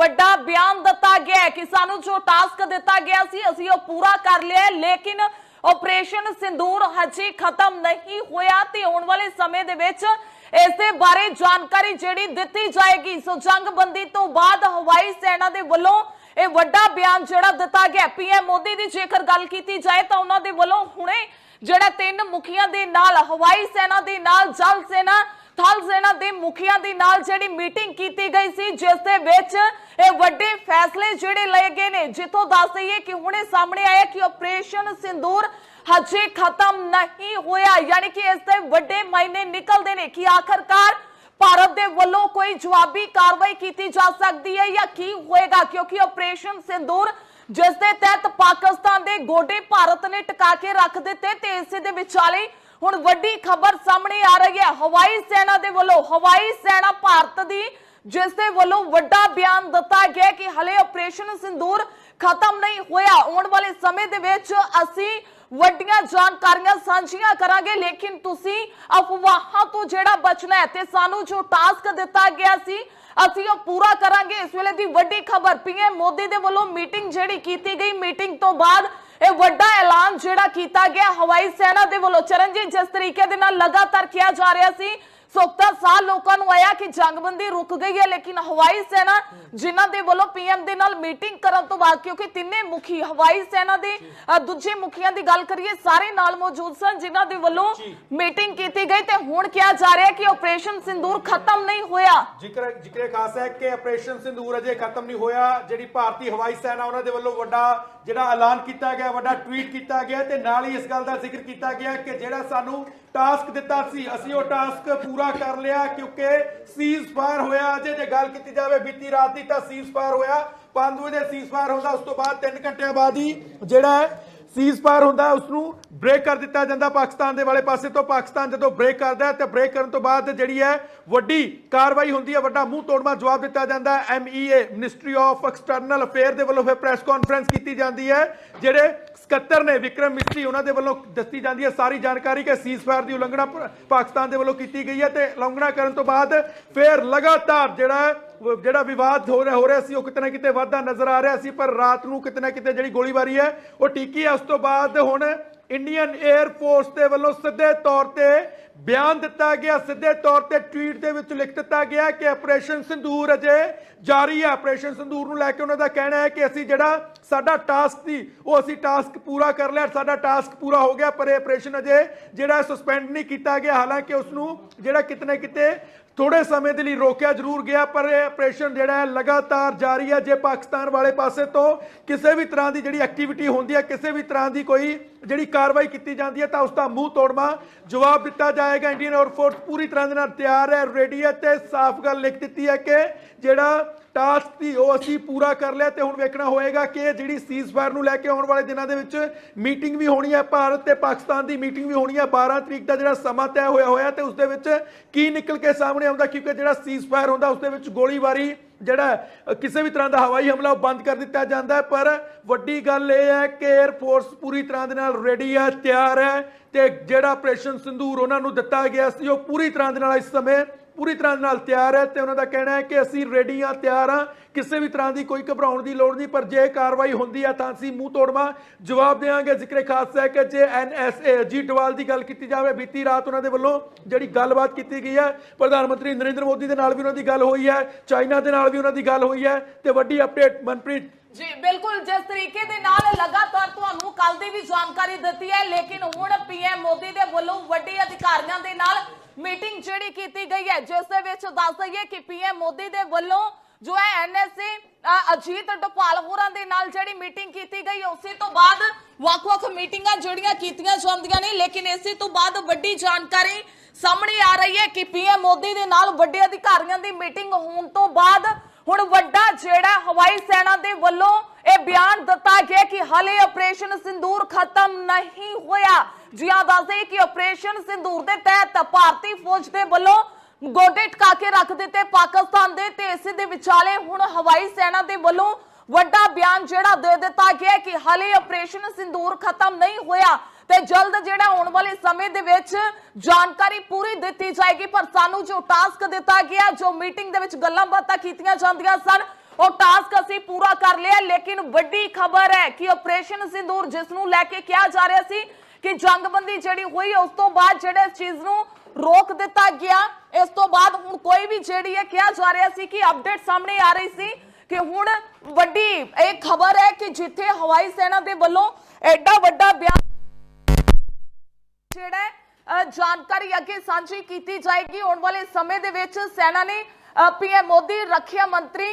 ਵੱਡਾ ਬਿਆਨ ਦਿੱਤਾ ਗਿਆ ਕਿ ਸਾਨੂੰ ਜੋ ਟਾਸਕ ਦਿੱਤਾ ਗਿਆ ਸੀ, ਅਸੀਂ ਉਹ ਪੂਰਾ ਕਰ ਲਿਆ ਲੇਕਿਨ ਆਪਰੇਸ਼ਨ ਸਿੰਦੂਰ ਹਜੇ ਖਤਮ ਨਹੀਂ ਹੋਇਆ ਤੇ ਆਉਣ ਵਾਲੇ ਸਮੇਂ ਦੇ ਵਿੱਚ ਇਸ ਦੇ ਬਾਰੇ ਜਾਣਕਾਰੀ ਜਿਹੜੀ ਦਿੱਤੀ ਜਾਏਗੀ। ਸੋ ਜੰਗਬੰਦੀ ਤੋਂ ਬਾਅਦ ਹਵਾਈ ਸੈਨਾ ਦੇ ਵੱਲੋਂ ਇਹ ਵੱਡਾ ਬਿਆਨ ਜਿਹੜਾ ਦਿੱਤਾ ਗਿਆ। ਪੀਐਮ ਮੋਦੀ ਦੀ ਜੇਕਰ ਗੱਲ ਕੀਤੀ ਜਾਏ ਤਾਂ ਉਹਨਾਂ ਦੇ ਵੱਲੋਂ ਹੁਣੇ ਜਿਹੜਾ ਤਿੰਨ ਮੁਖੀਆਂ ਦੇ ਨਾਲ, ਹਵਾਈ ਸੈਨਾ ਦੇ ਨਾਲ, ਜਲ ਸੈਨਾ ਥਲ ਸੈਨਾ ਦੇ ਮੁਖੀਆਂ ਦੇ ਨਾਲ ਜਿਹੜੀ ਮੀਟਿੰਗ ਕੀਤੀ ਗਈ ਸੀ, ਜਿਸ ਦੇ ਵਿੱਚ ਇਹ ਵੱਡੇ ਫੈਸਲੇ ਜਿਹੜੇ ਲਏ ਗਏ ਨੇ। ਜਿੱਥੋਂ ਦੱਸ ਦਈਏ ਕਿ ਹੁਣੇ ਸਾਹਮਣੇ ਆਇਆ ਕਿ ਆਪਰੇਸ਼ਨ ਸਿੰਦੂਰ ਹਜੇ ਖਤਮ ਨਹੀਂ ਹੋਇਆ, ਯਾਨੀ ਕਿ ਇਸ ਦੇ ਵੱਡੇ ਮਾਇਨੇ ਨਿਕਲਦੇ ਨੇ ਕਿ ਆਖਰਕਾਰ ਭਾਰਤ ਦੇ ਵੱਲੋਂ ਕੋਈ ਜਵਾਬੀ ਕਾਰਵਾਈ ਕੀਤੀ ਜਾ ਸਕਦੀ ਹੈ ਜਾਂ ਕੀ ਹੋਏਗਾ, ਕਿਉਂਕਿ ਆਪਰੇਸ਼ਨ ਸਿੰਦੂਰ ਜਿਸ ਦੇ ਤਹਿਤ ਪਾਕਿਸਤਾਨ ਦੇ ਗੋਡੇ ਭਾਰਤ ਨੇ ਟਿਕਾ ਕੇ ਰੱਖ ਦਿੱਤੇ ਤੇ ਇਸੇ ਦੇ ਵਿਚਾਲੇ ਹੁਣ ਵੱਡੀ ਖਬਰ ਸਾਹਮਣੇ ਆ ਰਹੀ ਹੈ। ਹਵਾਈ ਸੈਨਾ ਦੇ ਵੱਲੋਂ, ਹਵਾਈ ਸੈਨਾ ਭਾਰਤ ਦੀ, ਜਿਸ ਦੇ ਵੱਲੋਂ ਵੱਡਾ ਬਿਆਨ ਦਿੱਤਾ ਗਿਆ ਕਿ ਹਲੇ ਆਪਰੇਸ਼ਨ ਸਿੰਦੂਰ ਖਤਮ ਨਹੀਂ ਹੋਇਆ। ਆਉਣ ਵਾਲੇ ਸਮੇਂ ਦੇ ਵਿੱਚ ਅਸੀਂ ਵੱਡੀਆਂ ਜਾਣਕਾਰੀਆਂ ਸਾਂਝੀਆਂ ਕਰਾਂਗੇ, ਲੇਕਿਨ ਤੁਸੀਂ ਅਫਵਾਹਾਂ ਤੋਂ ਜਿਹੜਾ ਬਚਣਾ ਹੈ ਤੇ ਸਾਨੂੰ ਜੋ ਟਾਸਕ ਦਿੱਤਾ ਗਿਆ ਸੀ, ਅਸੀਂ ਉਹ ਪੂਰਾ ਕਰਾਂਗੇ। ਇਸ ਵੇਲੇ ਦੀ ਵੱਡੀ ਖਬਰ ਪੀਐਮ ਮੋਦੀ ਦੇ ਵੱਲੋਂ ਮੀਟਿੰਗ ਜਿਹੜੀ ਕੀਤੀ ਗਈ ਮੀਟਿੰਗ ਤੋਂ ਬਾਅਦ ਇਹ ਵੱਡਾ ਐਲਾਨ ਜਿਹੜਾ ਕੀਤਾ ਗਿਆ ਹਵਾਈ ਸੈਨਾ ਦੇ ਵੱਲੋਂ। ਚਰਨਜੀਤ, ਜਿਸ ਤਰੀਕੇ ਦੇ ਨਾਲ ਲਗਾਤਾਰ ਕਿਹਾ ਜਾ ਰਿਹਾ ਸੀ ਸੁਖਤਾ ਸਾਲ ਲੋਕਾਂ ਨੂੰ ਆਇਆ ਕਿ ਜੰਗਬੰਦੀ ਰੁਕ ਗਈ ਹੈ ਲੇਕਿਨ ਹਵਾਈ ਸੈਨਾ ਜਿਨ੍ਹਾਂ ਦੇ ਵੱਲੋਂ ਪੀਐਮ ਦੇ ਨਾਲ ਮੀਟਿੰਗ ਕਰਨ ਤੋਂ ਬਾਅਦ ਕਿਉਂਕਿ ਤਿੰਨੇ ਮੁਖੀ ਹਵਾਈ ਸੈਨਾ ਦੇ ਦੂਜੇ ਮੁਖੀਆਂ ਦੀ ਗੱਲ ਕਰੀਏ ਸਾਰੇ ਨਾਲ ਮੌਜੂਦ ਸਨ ਜਿਨ੍ਹਾਂ ਦੇ ਵੱਲੋਂ ਮੀਟਿੰਗ ਕੀਤੀ ਗਈ ਤੇ ਹੁਣ ਕਿਹਾ ਜਾ ਰਿਹਾ ਕਿ ਆਪਰੇਸ਼ਨ ਸਿੰਦੂਰ ਖਤਮ ਨਹੀਂ ਹੋਇਆ। ਜ਼ਿਕਰ ਜ਼ਿਕਰੇ ਖਾਸ ਹੈ ਕਿ ਆਪਰੇਸ਼ਨ ਸਿੰਦੂਰ ਅਜੇ ਖਤਮ ਨਹੀਂ ਹੋਇਆ। ਜਿਹੜੀ ਭਾਰਤੀ ਹਵਾਈ ਸੈਨਾ ਉਹਨਾਂ ਦੇ ਵੱਲੋਂ ਵੱਡਾ ਜਿਹੜਾ ਐਲਾਨ ਕੀਤਾ ਗਿਆ ਵੱਡਾ ਟਵੀਟ ਕੀਤਾ ਗਿਆ ਤੇ ਨਾਲ ਹੀ ਇਸ ਗੱਲ ਦਾ ਜ਼ਿਕਰ ਕੀਤਾ ਗਿਆ ਕਿ ਜਿਹੜਾ ਸਾਨੂੰ ਟਾਸਕ ਦਿੱਤਾ ਸੀ। ਅਸੀਂ ਉਹ ਟਾਸਕ ਪੂਰਾ ਕਰ ਲਿਆ ਕਿਉਂਕਿ ਸੀਜ਼ ਫਾਇਰ ਹੋਇਆ। ਅਜੇ ਜੇ ਗੱਲ ਕੀਤੀ ਜਾਵੇ ਬੀਤੀ ਰਾਤ ਦੀ ਤਾਂ ਸੀਜ਼ ਫਾਇਰ ਹੋਇਆ। ਪੰਜ ਵਜੇ ਸੀਜ਼ ਫਾਇਰ ਹੁੰਦਾ ਉਸ ਤੋਂ ਬਾਅਦ 3 ਘੰਟਿਆਂ ਬਾਅਦ ਹੀ ਜਿਹੜਾ ਸੀਜ਼ ਫਾਇਰ ਹੁੰਦਾ ਹੈ, ਉਸ ਨੂੰ ਬ੍ਰੇਕ ਕਰ ਦਿੱਤਾ ਜਾਂਦਾ ਪਾਕਿਸਤਾਨ ਦੇ ਵਾਲੇ ਪਾਸੇ ਤੋਂ। ਪਾਕਿਸਤਾਨ ਜਦੋਂ ਬ੍ਰੇਕ ਕਰਦਾ ਹੈ ਤੇ ਬ੍ਰੇਕ ਕਰਨ ਤੋਂ ਬਾਅਦ ਜਿਹੜੀ ਹੈ ਵੱਡੀ ਕਾਰਵਾਈ ਹੁੰਦੀ ਹੈ। ਵੱਡਾ ਮੂੰਹ ਤੋੜਵਾ ਜਵਾਬ ਦਿੱਤਾ ਜਾਂਦਾ ਹੈ। MEA ministry of external affair ਦੇ ਵੱਲੋਂ ਫਿਰ ਪ੍ਰੈਸ ਕਾਨਫਰੰਸ ਕੀਤੀ ਜਾਂਦੀ ਹੈ ਜਿਹੜੇ ਸਕੱਤਰ ਨੇ ਵਿਕਰਮ ਮਿਸਰੀ ਉਹਨਾਂ ਦੇ ਵੱਲੋਂ ਦੱਸੀ ਜਾਂਦੀ ਹੈ ਸਾਰੀ ਜਾਣਕਾਰੀ ਕਿ ਸੀਜ਼ ਫਾਇਰ ਦੀ ਉਲੰਘਣਾ ਪਾਕਿਸਤਾਨ ਦੇ ਵੱਲੋਂ ਕੀਤੀ ਗਈ ਹੈ ਤੇ ਉਲੰਘਣਾ ਕਰਨ ਤੋਂ ਬਾਅਦ ਫਿਰ ਲਗਾਤਾਰ ਜਿਹੜਾ ਜਿਹੜਾ ਵਿਵਾਦ ਹੋ ਰਿਹਾ ਹੋ ਰਿਹਾ ਸੀ, ਉਹ ਕਿਤੇ ਨਾ ਕਿਤੇ ਵਾਧਾ ਨਜ਼ਰ ਆ ਰਿਹਾ ਸੀ, ਪਰ ਰਾਤ ਨੂੰ ਕਿਤੇ ਨਾ ਕਿਤੇ ਜਿਹੜੀ ਗੋਲੀਬਾਰੀ ਹੈ, ਉਹ ਟੀਕੀ ਹੈ। ਉਸ ਤੋਂ ਬਾਅਦ ਹੁਣ ਇੰਡੀਅਨ 에ਅਰ ਫੋਰਸ ਦੇ ਵੱਲੋਂ ਸਿੱਧੇ ਤੌਰ ਤੇ ਬਿਆਨ ਦਿੱਤਾ ਗਿਆ, ਸਿੱਧੇ ਤੌਰ ਤੇ ਟਵੀਟ ਦੇ ਵਿੱਚ ਲਿਖ ਦਿੱਤਾ ਗਿਆ ਕਿ ਆਪਰੇਸ਼ਨ ਸਿੰਦੂਰ ਅਜੇ ਜਾਰੀ ਹੈ। ਆਪਰੇਸ਼ਨ ਸਿੰਦੂਰ ਨੂੰ ਲੈ ਕੇ ਉਹਨਾਂ ਦਾ ਕਹਿਣਾ ਹੈ ਕਿ ਅਸੀਂ ਜਿਹੜਾ ਸਾਡਾ ਟਾਸਕ ਸੀ, ਉਹ ਅਸੀਂ ਟਾਸਕ ਪੂਰਾ ਕਰ ਲਿਆ, ਸਾਡਾ ਟਾਸਕ ਪੂਰਾ ਹੋ ਗਿਆ, ਪਰ ਇਹ ਆਪਰੇਸ਼ਨ ਅਜੇ ਜਿਹੜਾ ਸਸਪੈਂਡ ਨਹੀਂ ਕੀਤਾ ਗਿਆ। ਹਾਲਾਂਕਿ ਉਸ ਨੂੰ ਜਿਹੜਾ ਕਿਤੇ ਨਾ ਕਿਤੇ ਥੋੜੇ ਸਮੇਂ ਦੇ ਲਈ ਰੋਕਿਆ ਜ਼ਰੂਰ ਗਿਆ, ਪਰ ਇਹ ਆਪਰੇਸ਼ਨ ਜਿਹੜਾ ਹੈ ਲਗਾਤਾਰ ਜਾਰੀ ਹੈ। ਜੇ ਪਾਕਿਸਤਾਨ ਵਾਲੇ ਪਾਸੇ ਤੋਂ ਕਿਸੇ ਵੀ ਤਰ੍ਹਾਂ ਦੀ ਜਿਹੜੀ ਐਕਟੀਵਿਟੀ ਹੁੰਦੀ ਹੈ, ਕਿਸੇ ਵੀ ਤਰ੍ਹਾਂ ਦੀ ਕੋਈ ਜਿਹੜੀ ਕਾਰਵਾਈ ਕੀਤੀ ਜਾਂਦੀ ਹੈ, ਤਾਂ ਉਸ ਦਾ ਮੂੰਹ ਤੋੜਮਾ ਜਵਾਬ ਦਿੱਤਾ ਜਾਏਗਾ। ਇੰਡੀਅਨ 에ਅਰ ਫੋਰਸ ਪੂਰੀ ਤਰ੍ਹਾਂ ਦੇ ਨਾਲ ਤਿਆਰ ਹੈ ਰੈਡੀ ਹੈ ਤੇ ਸਾਫ਼ ਗੱਲ ਲਿਖ ਦਿੱਤੀ ਹੈ ਕਿ ਜਿਹੜਾ ਟਾਸਕ ਸੀ ਉਹ ਅਸੀਂ ਪੂਰਾ ਕਰ ਲਿਆ ਤੇ ਹੁਣ ਵੇਖਣਾ ਹੋਏਗਾ ਕਿ ਜਿਹੜੀ ਸੀਜ਼ ਫਾਇਰ ਨੂੰ ਲੈ ਕੇ ਆਉਣ ਵਾਲੇ ਦਿਨਾਂ ਦੇ ਵਿੱਚ ਮੀਟਿੰਗ ਵੀ ਹੋਣੀ ਹੈ, ਭਾਰਤ ਤੇ ਪਾਕਿਸਤਾਨ ਦੀ ਮੀਟਿੰਗ ਵੀ ਹੋਣੀ ਹੈ। 12 ਤਰੀਕ ਦਾ ਜਿਹੜਾ ਸਮਾਂ ਤੈਅ ਹੋਇਆ ਹੋਇਆ ਤੇ ਉਸ ਦੇ ਵਿੱਚ ਕੀ ਨਿਕਲ ਕੇ ਸਾਹਮਣੇ ਆਉਂਦਾ, ਕਿਉਂਕਿ ਜਿਹੜਾ ਸੀਜ਼ ਫਾਇਰ ਹੁੰਦਾ ਉਸ ਦੇ ਵਿੱਚ ਗੋਲੀਬਾਰੀ ਜਿਹੜਾ ਕਿਸੇ ਵੀ ਤਰ੍ਹਾਂ ਦਾ ਹਵਾਈ ਹਮਲਾ ਉਹ ਬੰਦ ਕਰ ਦਿੱਤਾ ਜਾਂਦਾ ਹੈ। ਪਰ ਵੱਡੀ ਗੱਲ ਇਹ ਹੈ ਕਿ 에ਅਰਫੋਰਸ ਪੂਰੀ ਤਰ੍ਹਾਂ ਦੇ ਨਾਲ ਰੈਡੀ ਹੈ, ਤਿਆਰ ਹੈ ਤੇ ਜਿਹੜਾ ਆਪਰੇਸ਼ਨ ਸਿੰਦੂਰ ਉਹਨਾਂ ਨੂੰ ਦਿੱਤਾ ਗਿਆ ਸੀ, ਉਹ ਪੂਰੀ ਤਰ੍ਹਾਂ ਦੇ ਨਾਲ ਇਸ ਸਮੇਂ ਪੂਰੀ ਤਰ੍ਹਾਂ ਨਾਲ ਤਿਆਰ ਹੈ ਤੇ ਉਹਨਾਂ ਦਾ ਕਹਿਣਾ ਹੈ ਕਿ ਅਸੀਂ ਰੈਡੀ ਹਾਂ, ਤਿਆਰ ਹਾਂ। ਕਿਸੇ ਵੀ ਤਰ੍ਹਾਂ ਦੀ ਕੋਈ ਘਬਰਾਉਣ ਦੀ ਲੋੜ ਨਹੀਂ, ਪਰ ਜੇ ਕਾਰਵਾਈ ਹੁੰਦੀ ਹੈ ਤਾਂ ਅਸੀਂ ਮੂੰਹ ਤੋੜਵਾ। ਜਵਾਬ ਦੇਵਾਂਗੇ। ਜ਼ਿਕਰੇ ਖਾਸ ਹੈ ਕਿ ਜੇ ਐਨਐਸਏ ਅਜੀਤ ਡੋਵਾਲ ਦੀ ਗੱਲ ਕੀਤੀ ਜਾਵੇ, ਬੀਤੀ ਰਾਤ ਉਹਨਾਂ ਦੇ ਵੱਲੋਂ ਜਿਹੜੀ ਗੱਲਬਾਤ ਕੀਤੀ ਗਈ ਹੈ, ਪ੍ਰਧਾਨ ਮੰਤਰੀ ਨਰਿੰਦਰ ਮੋਦੀ ਦੇ ਨਾਲ ਵੀ ਉਹਨਾਂ ਦੀ ਗੱਲ ਹੋਈ ਹੈ, ਚਾਈਨਾ ਦੇ ਨਾਲ ਵੀ ਉਹਨਾਂ ਦੀ ਗੱਲ ਹੋਈ ਹੈ ਤੇ ਵੱਡੀ ਅਪਡੇਟ ਮਨਪ੍ਰੀਤ। ਜੀ, ਬਿਲਕੁਲ, ਜਿਸ ਤਰੀਕੇ ਦੇ ਨਾਲ ਲਗਾਤਾਰ ਤੁਹਾਨੂੰ ਕੱਲ ਦੀ ਵੀ ਜਾਣਕਾਰੀ ਦਿੱਤੀ ਹੈ, ਲੇਕਿਨ ਹੁਣ ਪੀਐਮ ਮੋਦੀ ਦੇ ਵੱਲੋਂ ਵੱਡੇ ਅਧਿਕਾਰੀਆਂ ਦੇ ਨਾਲ ਮੀਟਿੰਗ ਜਿਹੜੀ ਕੀਤੀ ਗਈ ਹੈ, ਜਿਸ ਦੇ ਵਿੱਚ ਦੱਸ ਦਈਏ ਕਿ ਪੀਐਮ ਮੋਦੀ ਦੇ ਵੱਲੋਂ ਜੋ ਹੈ ਐਨਐਸਏ ਅਜੀਤ ਡੋਪਾਲ ਹੋਰਾਂ ਦੇ ਨਾਲ ਜਿਹੜੀ ਮੀਟਿੰਗ ਕੀਤੀ ਗਈ, ਉਸੇ ਤੋਂ ਬਾਅਦ ਵੱਖ-ਵੱਖ ਮੀਟਿੰਗਾਂ ਜਿਹੜੀਆਂ ਕੀਤੀਆਂ ਜਾਂਦੀਆਂ ਨੇ, ਲੇਕਿਨ ਇਸੇ ਤੋਂ ਬਾਅਦ ਵੱਡੀ ਜਾਣਕਾਰੀ ਸਾਹਮਣੇ ਆ ਰਹੀ ਹੈ ਕਿ ਪੀਐਮ ਮੋਦੀ ਦੇ ਨਾਲ ਵੱਡੇ ਅਧਿਕਾਰੀਆਂ ਦੀ ਮੀਟਿੰਗ ਹੋਣ ਤੋਂ ਬਾਅਦ ਹੁਣ ਵੱਡਾ ਜਿਹੜਾ ਹਵਾਈ ਸੈਨਾ ਦੇ ਵੱਲੋਂ ਇਹ ਬਿਆਨ ਦਿੱਤਾ ਗਿਆ ਕਿ ਹਾਲੇ ਆਪਰੇਸ਼ਨ ਸਿੰਦੂਰ ਖਤਮ ਨਹੀਂ ਹੋਇਆ। ਜੀ ਆ ਦੱਸਦੇ ਕਿ ਆਪਰੇਸ਼ਨ ਸਿੰਦੂਰ ਦੇ ਤਹਿਤ ਭਾਰਤੀ ਫੌਜ ਦੇ ਵੱਲੋਂ ਗੋਡੇ ਟਕਾ ਕੇ ਰੱਖ ਦਿੱਤੇ ਪਾਕਿਸਤਾਨ ਦੇ ਤੇ ਇਸੇ ਦੇ ਵਿਚਾਲੇ ਹੁਣ ਹਵਾਈ ਸੈਨਾ ਦੇ ਵੱਲੋਂ ਵੱਡਾ ਬਿਆਨ ਜਿਹੜਾ ਦੇ ਦਿੱਤਾ ਗਿਆ ਕਿ ਹਾਲੇ ਆਪਰੇਸ਼ਨ ਸਿੰਦੂਰ ਖਤਮ ਨਹੀਂ ਹੋਇਆ। ਤੇ ਜਲਦ ਜਿਹੜਾ ਆਉਣ ਵਾਲੇ ਸਮੇਂ ਦੇ ਵਿੱਚ ਜਾਣਕਾਰੀ ਪੂਰੀ ਦਿੱਤੀ ਜਾਏਗੀ, ਪਰ ਸਾਨੂੰ ਜੋ ਟਾਸਕ ਦਿੱਤਾ ਗਿਆ, ਜੋ ਮੀਟਿੰਗ ਦੇ ਵਿੱਚ ਗੱਲਾਂ ਬਾਤਾਂ ਕੀਤੀਆਂ ਜਾਂਦੀਆਂ ਸਨ, ਉਹ ਟਾਸਕ ਅਸੀਂ ਪੂਰਾ ਕਰ ਲਿਆ, ਲੇਕਿਨ ਵੱਡੀ ਖਬਰ ਹੈ ਕਿ ਆਪਰੇਸ਼ਨ ਸਿੰਦੂਰ, ਜਿਸ ਨੂੰ ਲੈ ਕੇ ਕਿਹਾ ਜਾ ਰਿਹਾ ਸੀ ਕਿ ਜੰਗਬੰਦੀ ਜਿਹੜੀ ਹੋਈ, ਉਸ ਤੋਂ ਬਾਅਦ ਜਿਹੜੇ ਇਸ ਚੀਜ਼ ਨੂੰ ਰੋਕ ਦਿੱਤਾ ਗਿਆ, ਇਸ ਤੋਂ ਬਾਅਦ ਹੁਣ ਕੋਈ ਵੀ ਜਿਹੜੀ ਹੈ ਕਿਹਾ ਜਾ ਰਿਹਾ ਸੀ ਕਿ ਅਪਡੇਟ ਸਾਹਮਣੇ ਆ ਰਹੀ ਸੀ ਕਿ ਹੁਣ ਵੱਡੀ ਇਹ ਖਬਰ ਹੈ ਕਿ ਜਿੱਥੇ ਹਵਾਈ ਸੈਨਾ ਦੇ ਵੱਲੋਂ ਐਡਾ ਵੱਡਾ ਬਿਆਨ ਜਿਹੜਾ ਜਾਣਕਾਰੀ ਅੱਗੇ ਸਾਂਝੀ ਕੀਤੀ ਜਾਏਗੀ। ਆਉਣ ਵਾਲੇ ਸਮੇਂ ਦੇ ਵਿੱਚ ਸੈਨਾ ਨੇ ਪੀਐਮ ਮੋਦੀ, ਰੱਖਿਆ ਮੰਤਰੀ